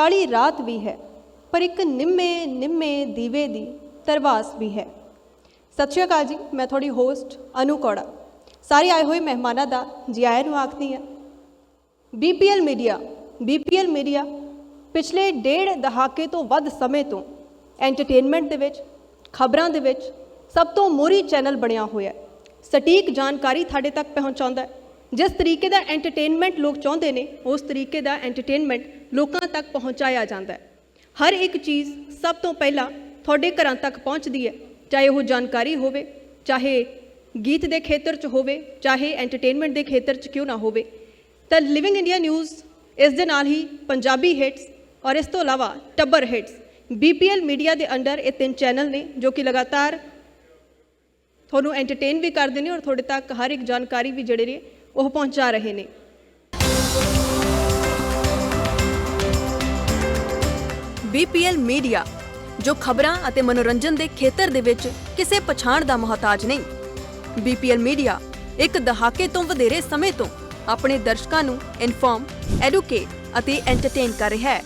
ਕਾਲੀ ਰਾਤ ਵੀ ਹੈ, ਪਰ ਇੱਕ ਨਿੰਮੇ ਨਿੰਮੇ ਦੀਵੇ ਦੀ ਤਰਵਾਸ ਵੀ ਹੈ। ਸਤਿ ਸ਼੍ਰੀ ਅਕਾਲ ਜੀ, ਮੈਂ ਤੁਹਾਡੀ ਹੋਸਟ ਅਨੂ ਕੌੜਾ। ਸਾਰੇ ਆਏ ਹੋਏ ਮਹਿਮਾਨਾਂ ਦਾ ਜੀ ਆਇਆਂ ਨੂੰ ਆਖਦੀ ਹਾਂ। ਬੀਪੀਐਲ ਮੀਡੀਆ ਬੀਪੀਐਲ ਮੀਡੀਆ ਪਿਛਲੇ ਡੇਢ ਦਹਾਕੇ ਤੋਂ ਵੱਧ ਸਮੇਂ ਤੋਂ ਐਂਟਰਟੇਨਮੈਂਟ ਦੇ ਵਿੱਚ, ਖਬਰਾਂ ਦੇ ਵਿੱਚ ਸਭ ਤੋਂ ਮੋਰੀ ਚੈਨਲ ਬਣਿਆ ਹੋਇਆ ਸਟੀਕ ਜਾਣਕਾਰੀ ਤੁਹਾਡੇ ਤੱਕ ਪਹੁੰਚਾਉਂਦਾ ਹੈ। ਜਿਸ ਤਰੀਕੇ ਦਾ ਐਂਟਰਟੇਨਮੈਂਟ ਲੋਕ ਚਾਹੁੰਦੇ ਨੇ, ਉਸ ਤਰੀਕੇ ਦਾ ਐਂਟਰਟੇਨਮੈਂਟ ਲੋਕਾਂ ਤੱਕ ਪਹੁੰਚਾਇਆ ਜਾਂਦਾ ਹੈ। ਹਰ ਇੱਕ ਚੀਜ਼ ਸਭ ਤੋਂ ਪਹਿਲਾਂ ਤੁਹਾਡੇ ਘਰਾਂ ਤੱਕ ਪਹੁੰਚਦੀ ਹੈ, ਚਾਹੇ ਉਹ ਜਾਣਕਾਰੀ ਹੋਵੇ, ਚਾਹੇ ਗੀਤ ਦੇ ਖੇਤਰ 'ਚ ਹੋਵੇ, ਚਾਹੇ ਐਂਟਰਟੇਨਮੈਂਟ ਦੇ ਖੇਤਰ 'ਚ ਕਿਉਂ ਨਾ ਹੋਵੇ। ਤਾਂ ਲਿਵਿੰਗ ਇੰਡੀਆ ਨਿਊਜ਼ ਇਸ ਦੇ ਨਾਲ ਹੀ ਪੰਜਾਬੀ ਹਿੱਟਸ ਔਰ ਇਸ ਤੋਂ ਇਲਾਵਾ ਟੱਬਰ ਹਿੱਟਸ ਬੀਪੀਐਲ ਮੀਡੀਆ ਦੇ ਅੰਡਰ ਇਹ ਤਿੰਨ ਚੈਨਲ ਨੇ, ਜੋ ਕਿ ਲਗਾਤਾਰ ਤੁਹਾਨੂੰ ਐਂਟਰਟੇਨ ਵੀ ਕਰਦੇ ਨੇ ਔਰ ਤੁਹਾਡੇ ਤੱਕ ਹਰ ਇੱਕ ਜਾਣਕਾਰੀ ਵੀ ਜਿਹੜੇ ਨੇ ਉਹ ਪਹੁੰਚਾ ਰਹੇ ਨੇ। BPL ਮੀਡੀਆ ਜੋ ਖਬਰਾਂ ਅਤੇ ਮਨੋਰੰਜਨ ਦੇ ਖੇਤਰ ਦੇ ਵਿੱਚ ਕਿਸੇ ਪਛਾਣ ਦਾ ਮੁਹਤਾਜ ਨਹੀਂ। BPL ਮੀਡੀਆ ਇੱਕ ਦਹਾਕੇ ਤੋਂ ਵਧੇਰੇ ਸਮੇਂ ਤੋਂ ਆਪਣੇ ਦਰਸ਼ਕਾਂ ਨੂੰ ਇਨਫਾਰਮ, ਐਡੂਕੇਟ ਅਤੇ ਐਂਟਰਟੇਨ ਕਰ ਰਿਹਾ ਹੈ।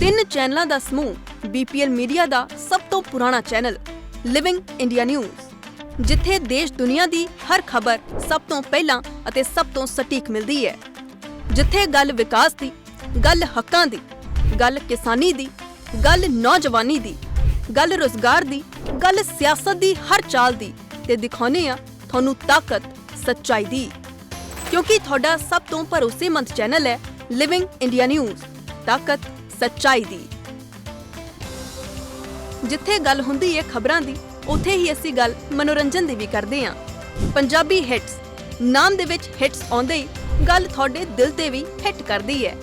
ਤਿੰਨ ਚੈਨਲਾਂ ਦਾ ਸਮੂਹ BPL ਮੀਡੀਆ ਦਾ ਸਭ ਤੋਂ ਪੁਰਾਣਾ ਚੈਨਲ ਲਿਵਿੰਗ ਇੰਡੀਆ ਨਿਊਜ਼ ਜਿੱਥੇ ਦੇਸ਼ ਦੁਨੀਆ ਦੀ ਹਰ ਖਬਰ ਸਭ ਤੋਂ ਪਹਿਲਾਂ ਅਤੇ ਸਭ ਤੋਂ ਸਟੀਕ ਮਿਲਦੀ ਹੈ। ਜਿੱਥੇ ਗੱਲ ਵਿਕਾਸ ਦੀ, ਗੱਲ ਹੱਕਾਂ ਦੀ, ਗੱਲ ਕਿਸਾਨੀ ਦੀ, ਗੱਲ ਨੌਜਵਾਨੀ ਦੀ, ਗੱਲ ਰੋਜ਼ਗਾਰ ਦੀ, ਗੱਲ ਸਿਆਸਤ ਦੀ ਹਰ ਚਾਲ ਦੀ ਤੇ ਦਿਖਾਉਨੇ ਆ ਤੁਹਾਨੂੰ ਤਾਕਤ, ਸੱਚਾਈ ਦੀ। ਕਿਉਂਕਿ ਤੁਹਾਡਾ ਸਭ ਤੋਂ ਭਰੋਸੇਮੰਦ ਚੈਨਲ ਹੈ ਲਿਵਿੰਗ ਇੰਡੀਆ ਨਿਊਜ਼ ਤਾਕਤ, ਸੱਚਾਈ ਦੀ। ਜਿੱਥੇ ਗੱਲ ਹੁੰਦੀ ਹੈ ਖਬਰਾਂ ਦੀ ਉੱਥੇ ਹੀ ਅਸੀਂ ਗੱਲ ਮਨੋਰੰਜਨ ਦੀ ਵੀ ਕਰਦੇ ਹਾਂ। ਪੰਜਾਬੀ ਹਿੱਟਸ ਨਾਮ ਦੇ ਵਿੱਚ ਹਿੱਟਸ ਆਉਂਦੇ ਹੀ ਗੱਲ ਤੁਹਾਡੇ ਦਿਲ ਤੇ ਵੀ ਹਿੱਟ ਕਰਦੀ ਹੈ।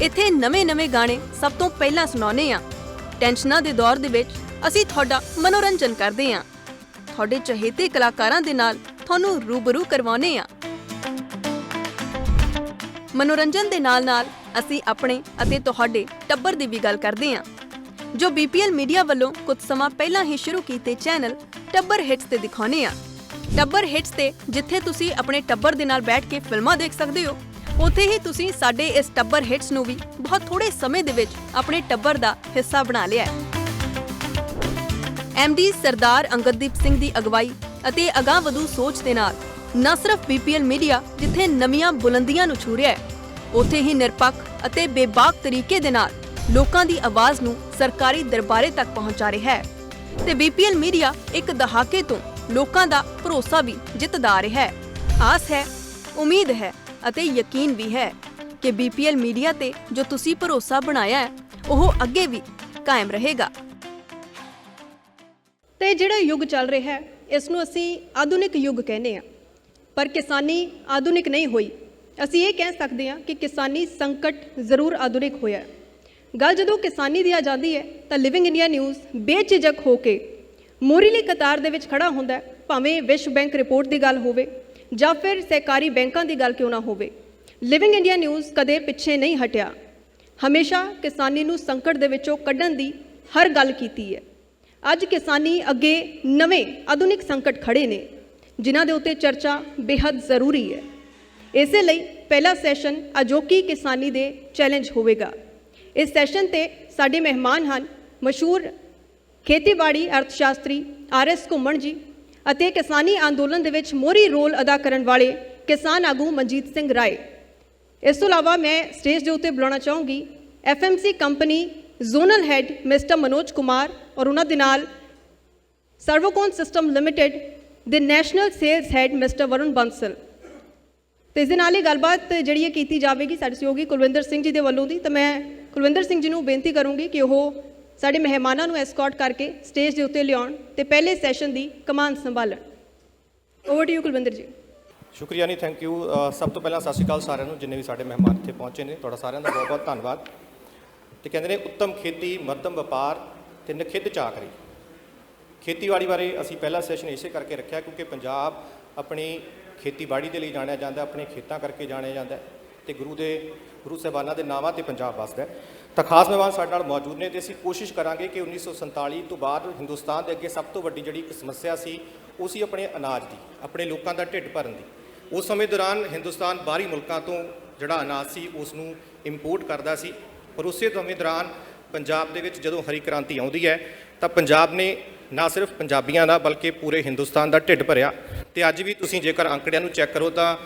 ਇੱਥੇ ਨਵੇਂ-ਨਵੇਂ ਗਾਣੇ ਸਭ ਤੋਂ ਪਹਿਲਾਂ ਸੁਣਾਉਨੇ ਆ ਟੈਨਸ਼ਨਾਂ ਦੇ ਦੌਰ ਦੇ ਵਿੱਚ ਅਸੀਂ ਤੁਹਾਡਾ ਮਨੋਰੰਜਨ ਕਰਦੇ ਹਾਂ। ਤੁਹਾਡੇ ਚਹੇਤੇ ਕਲਾਕਾਰਾਂ ਦੇ ਨਾਲ ਤੁਹਾਨੂੰ ਰੂਬਰੂ ਕਰਵਾਉਨੇ ਆ ਮਨੋਰੰਜਨ ਦੇ ਨਾਲ-ਨਾਲ ਅਸੀਂ ਆਪਣੇ ਅਤੇ ਤੁਹਾਡੇ ਟੱਬਰ ਦੀ ਵੀ ਗੱਲ ਕਰਦੇ ਹਾਂ। ਜੋ BPL ਮੀਡੀਆ ਵੱਲੋਂ ਕੁਝ ਸਮਾਂ ਪਹਿਲਾਂ ਹੀ ਸ਼ੁਰੂ ਕੀਤੇ ਚੈਨਲ ਟੱਬਰ ਹਿੱਟਸ ਤੇ ਦਿਖਾਉਨੇ ਆ। ਟੱਬਰ ਹਿੱਟਸ ਤੇ ਜਿੱਥੇ ਤੁਸੀਂ ਆਪਣੇ ਟੱਬਰ ਦੇ ਨਾਲ ਬੈਠ ਕੇ ਫਿਲਮਾਂ ਦੇਖ ਸਕਦੇ ਹੋ, ਉੱਥੇ ਹੀ ਤੁਸੀਂ ਸਾਡੇ ਇਸ ਟੱਬਰ ਹਿੱਟਸ ਨੂੰ ਵੀ ਬਹੁਤ ਥੋੜੇ ਸਮੇਂ ਦੇ ਵਿੱਚ ਆਪਣੇ ਟੱਬਰ ਦਾ ਹਿੱਸਾ ਬਣਾ ਲਿਆ ਹੈ। ਐਮਡੀ ਸਰਦਾਰ ਅੰਗਦਦੀਪ ਸਿੰਘ ਦੀ ਅਗਵਾਈ ਅਤੇ ਅਗਾਂਹਵਧੂ ਸੋਚ ਦੇ ਨਾਲ ਨਾ ਸਿਰਫ BPL ਮੀਡੀਆ ਜਿੱਥੇ ਨਵੀਆਂ ਬੁਲੰਦੀਆਂ ਨੂੰ ਛੂ ਰਿਹਾ ਹੈ, ਉੱਥੇ ਹੀ ਨਿਰਪੱਖ ਅਤੇ ਬੇਬਾਕ ਤਰੀਕੇ ਦੇ ਨਾਲ ਲੋਕਾਂ ਦੀ ਆਵਾਜ਼ ਨੂੰ ਸਰਕਾਰੀ ਦਰਬਾਰੇ ਤੱਕ ਪਹੁੰਚਾ ਰਿਹਾ ਹੈ ਤੇ BPL ਮੀਡੀਆ ਇੱਕ ਦਹਾਕੇ ਤੋਂ ਲੋਕਾਂ ਦਾ ਭਰੋਸਾ ਵੀ ਜਿੱਤਦਾ ਆ ਰਿਹਾ ਹੈ। ਆਸ ਹੈ, ਉਮੀਦ ਹੈ ਅਤੇ ਯਕੀਨ ਵੀ ਹੈ ਕਿ BPL ਮੀਡੀਆ ਤੇ ਜੋ ਤੁਸੀਂ ਭਰੋਸਾ ਬਣਾਇਆ ਹੈ, ਉਹ ਅੱਗੇ ਵੀ ਕਾਇਮ ਰਹੇਗਾ। ਤੇ ਜਿਹੜਾ ਯੁੱਗ ਚੱਲ ਰਿਹਾ ਹੈ, ਇਸ ਨੂੰ ਅਸੀਂ ਆਧੁਨਿਕ ਯੁੱਗ ਕਹਿੰਦੇ ਆ ਪਰ ਕਿਸਾਨੀ ਆਧੁਨਿਕ ਨਹੀਂ ਹੋਈ। ਅਸੀਂ ਇਹ ਕਹਿ ਸਕਦੇ ਹਾਂ ਕਿ ਕਿਸਾਨੀ ਸੰਕਟ ਜ਼ਰੂਰ ਆਧੁਨਿਕ ਹੋਇਆ ਹੈ। ਗੱਲ ਜਦੋਂ ਕਿਸਾਨੀ ਦੀ ਆ ਜਾਂਦੀ ਹੈ, ਤਾਂ ਲਿਵਿੰਗ ਇੰਡੀਆ ਨਿਊਜ਼ ਬੇਝਿਜਕ ਹੋ ਕੇ ਮੋਰੀਲੀ ਕਤਾਰ ਦੇ ਵਿੱਚ ਖੜਾ ਹੁੰਦਾ ਭਾਵੇਂ ਵਿਸ਼ਵ ਬੈਂਕ ਰਿਪੋਰਟ ਦੀ ਗੱਲ ਹੋਵੇ ਜਾਂ ਫਿਰ ਸਹਿਕਾਰੀ ਬੈਂਕਾਂ ਦੀ ਗੱਲ ਕਿਉਂ ਨਾ ਹੋਵੇ। ਲਿਵਿੰਗ ਇੰਡੀਆ ਨਿਊਜ਼ ਕਦੇ ਪਿੱਛੇ ਨਹੀਂ ਹਟਿਆ। ਹਮੇਸ਼ਾ ਕਿਸਾਨੀ ਨੂੰ ਸੰਕਟ ਦੇ ਵਿੱਚੋਂ ਕੱਢਣ ਦੀ ਹਰ ਗੱਲ ਕੀਤੀ ਹੈ। ਅੱਜ ਕਿਸਾਨੀ ਅੱਗੇ ਨਵੇਂ ਆਧੁਨਿਕ ਸੰਕਟ ਖੜੇ ਨੇ, ਜਿਨ੍ਹਾਂ ਦੇ ਉੱਤੇ ਚਰਚਾ ਬੇहद ਜ਼ਰੂਰੀ ਹੈ। ਇਸੇ ਲਈ ਪਹਿਲਾ ਸੈਸ਼ਨ ਅਜੋਕੀ ਕਿਸਾਨੀ ਦੇ ਚੈਲੰਜ ਹੋਵੇਗਾ। ਇਸ ਸੈਸ਼ਨ ਤੇ ਸਾਡੇ ਮਹਿਮਾਨ ਹਨ ਮਸ਼ਹੂਰ ਖੇਤੀਬਾੜੀ ਅਰਥਸ਼ਾਸਤਰੀ ਆਰ ਐਸ ਘੁੰਮਣ ਜੀ ਅਤੇ ਕਿਸਾਨੀ ਅੰਦੋਲਨ ਦੇ ਵਿੱਚ ਮੋਹਰੀ ਰੋਲ ਅਦਾ ਕਰਨ ਵਾਲੇ ਕਿਸਾਨ ਆਗੂ ਮਨਜੀਤ ਸਿੰਘ ਰਾਏ। ਇਸ ਤੋਂ ਇਲਾਵਾ ਮੈਂ ਸਟੇਜ ਦੇ ਉੱਤੇ ਬੁਲਾਉਣਾ ਚਾਹੂੰਗੀ FMC company zonal head mister Manoj Kumar ਔਰ ਉਹਨਾਂ ਦੇ ਨਾਲ ਸਰਵੋਕੋਨ ਸਿਸਟਮ ਲਿਮਿਟਿਡ ਦੇ national sales head mister Varun Bansal. ਤੇ ਇਸ ਦੇ ਨਾਲ ਹੀ ਗੱਲਬਾਤ ਜਿਹੜੀ ਇਹ ਕੀਤੀ ਜਾਵੇਗੀ, ਸਾਡੇ ਸਹਿਯੋਗੀ ਕੁਲਵਿੰਦਰ ਸਿੰਘ ਜੀ ਦੇ ਵੱਲੋਂ ਦੀ, ਤਾਂ ਮੈਂ ਕੁਲਵਿੰਦਰ ਸਿੰਘ ਜੀ ਨੂੰ ਬੇਨਤੀ ਕਰੂੰਗੀ ਕਿ ਉਹ ਸਾਡੇ ਮਹਿਮਾਨਾਂ ਨੂੰ ਐਸਕੌਰਟ ਕਰਕੇ ਸਟੇਜ ਦੇ ਉੱਤੇ ਲਿਆਉਣ ਤੇ ਪਹਿਲੇ ਸੈਸ਼ਨ ਦੀ ਕਮਾਨ ਸੰਭਾਲਣ। ਓਵਰ ਟੂ ਯੂ ਕੁਲਵਿੰਦਰ ਜੀ। ਸ਼ੁਕਰੀਆ ਨਹੀਂ ਥੈਂਕ ਯੂ ਸਭ ਤੋਂ ਪਹਿਲਾਂ ਸਤਿ ਸ਼੍ਰੀ ਅਕਾਲ ਸਾਰਿਆਂ ਨੂੰ, ਜਿੰਨੇ ਵੀ ਸਾਡੇ ਮਹਿਮਾਨ ਇੱਥੇ ਪਹੁੰਚੇ ਨੇ, ਤੁਹਾਡਾ ਸਾਰਿਆਂ ਦਾ ਬਹੁਤ ਬਹੁਤ ਧੰਨਵਾਦ। ਤੇ ਕਹਿੰਦੇ ਨੇ, ਉੱਤਮ ਖੇਤੀ, ਮੱਧਮ ਵਪਾਰ ਤੇ ਨਖਿੱਧ ਚਾਕਰੀ। ਖੇਤੀਬਾੜੀ ਬਾਰੇ ਅਸੀਂ ਪਹਿਲਾ ਸੈਸ਼ਨ ਇਸੇ ਕਰਕੇ ਰੱਖਿਆ ਕਿਉਂਕਿ ਪੰਜਾਬ ਆਪਣੀ ਖੇਤੀਬਾੜੀ ਦੇ ਲਈ ਜਾਣਿਆ ਜਾਂਦਾ, ਆਪਣੇ ਖੇਤਾਂ ਕਰਕੇ ਜਾਣਿਆ ਜਾਂਦਾ। ਤੇ ਗੁਰੂ ਦੇ, ਗੁਰੂ ਸਾਹਿਬਾਨਾਂ ਦੇ ਨਾਵਾਂ ਤੇ ਪੰਜਾਬ ਵਸਦਾ ਹੈ। ਤਾਂ ਖਾਸ ਮਹਿਮਾਨ ਸਾਡੇ ਨਾਲ ਮੌਜੂਦ ਨੇ ਤੇ ਅਸੀਂ ਕੋਸ਼ਿਸ਼ ਕਰਾਂਗੇ ਕਿ 1947 ਤੋਂ ਬਾਅਦ ਹਿੰਦੁਸਤਾਨ ਦੇ ਅੱਗੇ ਸਭ ਤੋਂ ਵੱਡੀ ਜਿਹੜੀ ਇੱਕ ਸਮੱਸਿਆ ਸੀ, ਉਹ ਸੀ ਆਪਣੇ ਅਨਾਜ ਦੀ, ਆਪਣੇ ਲੋਕਾਂ ਦਾ ਢਿੱਡ ਭਰਨ ਦੀ। ਉਸ ਸਮੇਂ ਦੌਰਾਨ ਹਿੰਦੁਸਤਾਨ ਬਾਹਰੀ ਮੁਲਕਾਂ ਤੋਂ ਜਿਹੜਾ ਅਨਾਜ ਸੀ, ਉਸ ਨੂੰ ਇੰਪੋਰਟ ਕਰਦਾ ਸੀ। ਪਰ ਉਸੇ ਸਮੇਂ ਦੌਰਾਨ ਪੰਜਾਬ ਦੇ ਵਿੱਚ ਜਦੋਂ ਹਰੀ ਕ੍ਰਾਂਤੀ ਆਉਂਦੀ ਹੈ, ਤਾਂ ਪੰਜਾਬ ਨੇ ਨਾ ਸਿਰਫ ਪੰਜਾਬੀਆਂ ਦਾ, ਬਲਕਿ ਪੂਰੇ ਹਿੰਦੁਸਤਾਨ ਦਾ ਢਿੱਡ ਭਰਿਆ। ਤੇ ਅੱਜ ਵੀ ਤੁਸੀਂ ਜੇਕਰ ਅੰਕੜਿਆਂ ਨੂੰ ਚੈੱਕ ਕਰੋ ਤਾਂ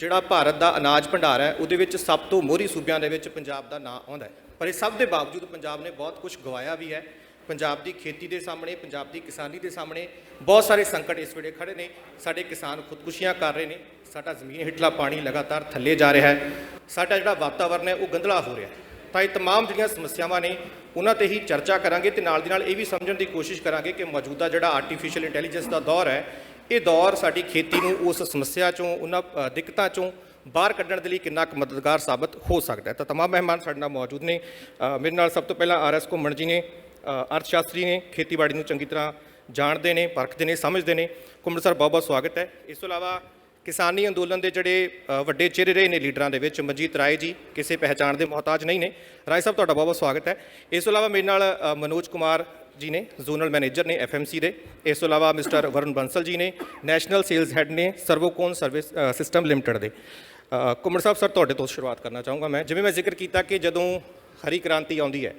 ਜਿਹੜਾ ਭਾਰਤ ਦਾ ਅਨਾਜ ਭੰਡਾਰ ਹੈ ਉਹਦੇ ਵਿੱਚ ਸਭ ਤੋਂ ਮੋਹਰੀ ਸੂਬਿਆਂ ਦੇ ਵਿੱਚ ਪੰਜਾਬ ਦਾ ਨਾਂ ਆਉਂਦਾ ਹੈ ਪਰ ਇਹ ਸਭ ਦੇ ਬਾਵਜੂਦ ਪੰਜਾਬ ਨੇ ਬਹੁਤ ਕੁਝ ਗਵਾਇਆ ਵੀ ਹੈ ਪੰਜਾਬ ਦੀ ਖੇਤੀ ਦੇ ਸਾਹਮਣੇ ਪੰਜਾਬ ਦੀ ਕਿਸਾਨੀ ਦੇ ਸਾਹਮਣੇ ਬਹੁਤ ਸਾਰੇ ਸੰਕਟ ਇਸ ਵੇਲੇ ਖੜੇ ਨੇ ਸਾਡੇ ਕਿਸਾਨ ਖੁਦਕੁਸ਼ੀਆਂ ਕਰ ਰਹੇ ਨੇ ਸਾਡਾ ਜ਼ਮੀਨ ਹੇਠਲਾ ਪਾਣੀ ਲਗਾਤਾਰ ਥੱਲੇ ਜਾ ਰਿਹਾ ਹੈ ਸਾਡਾ ਜਿਹੜਾ ਵਾਤਾਵਰਨ ਹੈ ਉਹ ਗੰਧਲਾ ਹੋ ਰਿਹਾ ਹੈ ਤਾਂ ਇਹ तमाम ਜਿਹੜੀਆਂ ਸਮੱਸਿਆਵਾਂ ਨੇ ਉਹਨਾਂ ਤੇ ਹੀ ਚਰਚਾ ਕਰਾਂਗੇ ਤੇ ਨਾਲ ਦੀ ਨਾਲ ਇਹ ਵੀ ਸਮਝਣ ਦੀ ਕੋਸ਼ਿਸ਼ ਕਰਾਂਗੇ ਕਿ ਮੌਜੂਦਾ ਜਿਹੜਾ ਆਰਟੀਫੀਸ਼ੀਅਲ ਇੰਟੈਲੀਜੈਂਸ ਦਾ ਦੌਰ ਹੈ ਇਹ ਦੌਰ ਸਾਡੀ ਖੇਤੀ ਨੂੰ ਉਸ ਸਮੱਸਿਆ ਚੋਂ ਉਹਨਾਂ ਅ, ਦਿੱਕਤਾਂ ਚੋਂ ਬਾਹਰ ਕੱਢਣ ਦੇ ਲਈ ਕਿੰਨਾ ਕੁ ਮਦਦਗਾਰ ਸਾਬਤ ਹੋ ਸਕਦਾ ਹੈ ਤਾਂ तमाम ਮਹਿਮਾਨ ਸਾਡੇ ਨਾਲ ਮੌਜੂਦ ਨੇ ਅ, ਮੇਰੇ ਨਾਲ ਸਭ ਤੋਂ ਪਹਿਲਾਂ ਆਰਐਸ ਘੁੰਮਣ ਜੀ ਨੇ ਅ, ਅਰਥ ਸ਼ਾਸਤਰੀ ਨੇ ਖੇਤੀਬਾੜੀ ਨੂੰ ਚੰਗੀ ਤਰ੍ਹਾਂ ਜਾਣਦੇ ਨੇ ਪਰਖਦੇ ਨੇ ਸਮਝਦੇ ਨੇ ਘੁੰਮਣ ਸਰ ਬਹੁਤ ਬਹੁਤ ਸਵਾਗਤ ਹੈ ਇਸ ਤੋਂ ਇਲਾਵਾ ਕਿਸਾਨੀ ਅੰਦੋਲਨ ਦੇ ਜਿਹੜੇ ਅ, ਵੱਡੇ ਚਿਹਰੇ ਰਹੇ ਨੇ ਲੀਡਰਾਂ ਦੇ ਵਿੱਚ ਮਨਜੀਤ ਰਾਏ ਜੀ ਕਿਸੇ ਪਹਿਚਾਣ ਦੇ ਮੁਹਤਾਜ ਨਹੀਂ ਨੇ ਰਾਏ ਸਾਹਿਬ ਤੁਹਾਡਾ ਬਹੁਤ ਬਹੁਤ ਸਵਾਗਤ ਹੈ ਇਸ ਤੋਂ ਇਲਾਵਾ ਮੇਰੇ ਨਾਲ ਅ, ਮਨੋਜ ਕੁਮਾਰ ਜੀ ਨੇ ਜ਼ੋਨਲ ਮੈਨੇਜਰ ਨੇ ਐਫਐਮਸੀ ਦੇ। ਇਸ ਤੋਂ ਇਲਾਵਾ ਮਿਸਟਰ ਵਰੁਣ ਬੰਸਲ ਜੀ ਨੇ ਨੈਸ਼ਨਲ ਸੇਲਸ ਹੈੱਡ ਨੇ ਸਰਵੋਕੋਨ ਸਰਵਿਸ ਸਿਸਟਮ ਲਿਮਟਿਡ ਦੇ। ਅ, ਕੁਮਰ ਸਾਹਿਬ ਸਰ ਤੁਹਾਡੇ ਤੋਂ ਸ਼ੁਰੂਆਤ ਕਰਨਾ ਚਾਹੂੰਗਾ ਮੈਂ। ਜਿਵੇਂ ਮੈਂ ਜ਼ਿਕਰ ਕੀਤਾ ਕਿ ਜਦੋਂ ਹਰੀ ਕ੍ਰਾਂਤੀ ਆਉਂਦੀ ਹੈ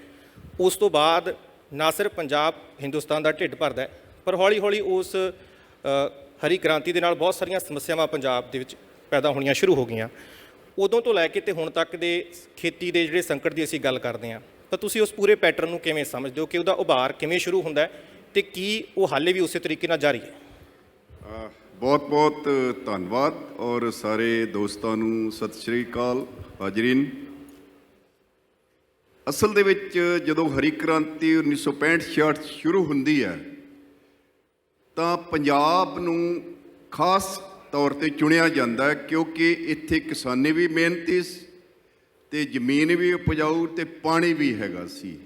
ਉਸ ਤੋਂ ਬਾਅਦ ਨਾ ਸਿਰਫ ਪੰਜਾਬ ਹਿੰਦੁਸਤਾਨ ਦਾ ਢਿੱਡ ਭਰਦਾ ਪਰ ਹੌਲੀ ਹੌਲੀ ਉਸ ਹਰੀ ਕ੍ਰਾਂਤੀ ਦੇ ਨਾਲ ਬਹੁਤ ਸਾਰੀਆਂ ਸਮੱਸਿਆਵਾਂ ਪੰਜਾਬ ਦੇ ਵਿੱਚ ਪੈਦਾ ਹੋਣੀਆਂ ਸ਼ੁਰੂ ਹੋ ਗਈਆਂ। ਉਦੋਂ ਤੋਂ ਲੈ ਕੇ ਤੇ ਹੁਣ ਤੱਕ ਦੇ ਖੇਤੀ ਦੇ ਜਿਹੜੇ ਸੰਕਟ ਦੀ ਅਸੀਂ ਗੱਲ ਕਰਦੇ ਹਾਂ, ਤਾਂ ਤੁਸੀਂ ਉਸ ਪੂਰੇ ਪੈਟਰਨ ਨੂੰ ਕਿਵੇਂ ਸਮਝਦੇ ਹੋ ਕਿ ਉਹਦਾ ਉਭਾਰ ਕਿਵੇਂ ਸ਼ੁਰੂ ਹੁੰਦਾ ਹੈ ਤੇ ਕੀ ਉਹ ਹਾਲੇ ਵੀ ਉਸੇ ਤਰੀਕੇ ਨਾਲ ਜਾਰੀ ਹੈ? ਬਹੁਤ ਬਹੁਤ ਧੰਨਵਾਦ ਔਰ ਸਾਰੇ ਦੋਸਤਾਂ ਨੂੰ ਸਤਿ ਸ਼੍ਰੀ ਅਕਾਲ, ਹਾਜ਼ਰੀਨ। ਅਸਲ ਦੇ ਵਿੱਚ ਜਦੋਂ ਹਰੀ ਕ੍ਰਾਂਤੀ 1965-66 ਸ਼ੁਰੂ ਹੁੰਦੀ ਹੈ, ਤਾਂ ਪੰਜਾਬ ਨੂੰ ਖਾਸ ਤੌਰ ਤੇ ਚੁਣਿਆ ਜਾਂਦਾ ਕਿਉਂਕਿ ਇੱਥੇ ਕਿਸਾਨੀ ਵੀ ਮਿਹਨਤੀ ਸੀ ਤੇ ਜ਼ਮੀਨ ਵੀ ਉਪਜਾਊ ਤੇ ਪਾਣੀ ਵੀ ਹੈਗਾ ਸੀ।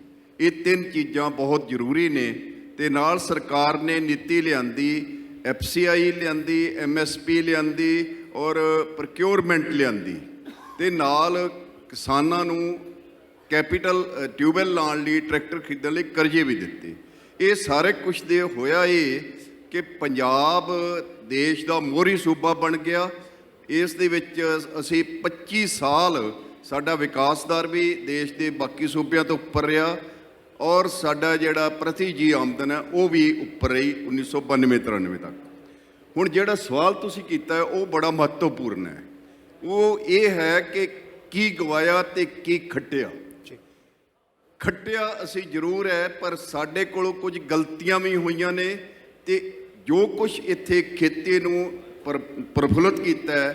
ਇਹ ਤਿੰਨ ਚੀਜ਼ਾਂ ਬਹੁਤ ਜ਼ਰੂਰੀ ਨੇ ਤੇ ਨਾਲ ਸਰਕਾਰ ਨੇ ਨੀਤੀ ਲਿਆਂਦੀ ਐਫਸੀਆਈ ਲਿਆਂਦੀ ਐਮਐਸਪੀ ਲਿਆਂਦੀ ਔਰ ਪ੍ਰੋਕਿਉਰਮੈਂਟ ਲਿਆਂਦੀ। ਤੇ ਨਾਲ ਕਿਸਾਨਾਂ ਨੂੰ ਕੈਪੀਟਲ ਅ, ਟਿਊਬਵੈੱਲ ਲਾਉਣ ਲਈ ਟਰੈਕਟਰ ਖਰੀਦਣ ਲਈ ਕਰਜ਼ੇ ਵੀ ਦਿੱਤੇ। ਇਹ ਸਾਰੇ ਕੁਝ ਦੇ ਹੋਇਆ ਇਹ ਕਿ ਪੰਜਾਬ ਦੇਸ਼ ਦਾ ਮੋਹਰੀ ਸੂਬਾ ਬਣ ਗਿਆ। ਇਸ ਦੇ ਵਿੱਚ ਅਸੀਂ 25 ਸਾਲ ਸਾਡਾ ਵਿਕਾਸ ਦਰ ਵੀ ਦੇਸ਼ ਦੇ ਬਾਕੀ ਸੂਬਿਆਂ ਤੋਂ ਉੱਪਰ ਰਿਹਾ ਔਰ ਸਾਡਾ ਜਿਹੜਾ ਪ੍ਰਤੀ ਜੀ ਆਮਦਨ ਹੈ ਉਹ ਵੀ ਉੱਪਰ ਰਹੀ 1992 93 ਤੱਕ। ਹੁਣ ਜਿਹੜਾ ਸਵਾਲ ਤੁਸੀਂ ਕੀਤਾ ਉਹ ਬੜਾ ਮਹੱਤਵਪੂਰਨ ਹੈ। ਉਹ ਇਹ ਹੈ ਕਿ ਕੀ ਗਵਾਇਆ ਤੇ ਕੀ ਖੱਟਿਆ। ਖੱਟਿਆ ਅਸੀਂ ਜ਼ਰੂਰ ਹੈ ਪਰ ਸਾਡੇ ਕੋਲੋਂ ਕੁਝ ਗਲਤੀਆਂ ਵੀ ਹੋਈਆਂ ਨੇ। ਤੇ ਜੋ ਕੁਝ ਇੱਥੇ ਖੇਤੀ ਨੂੰ ਪਰ- ਪ੍ਰਫੁੱਲਤ ਕੀਤਾ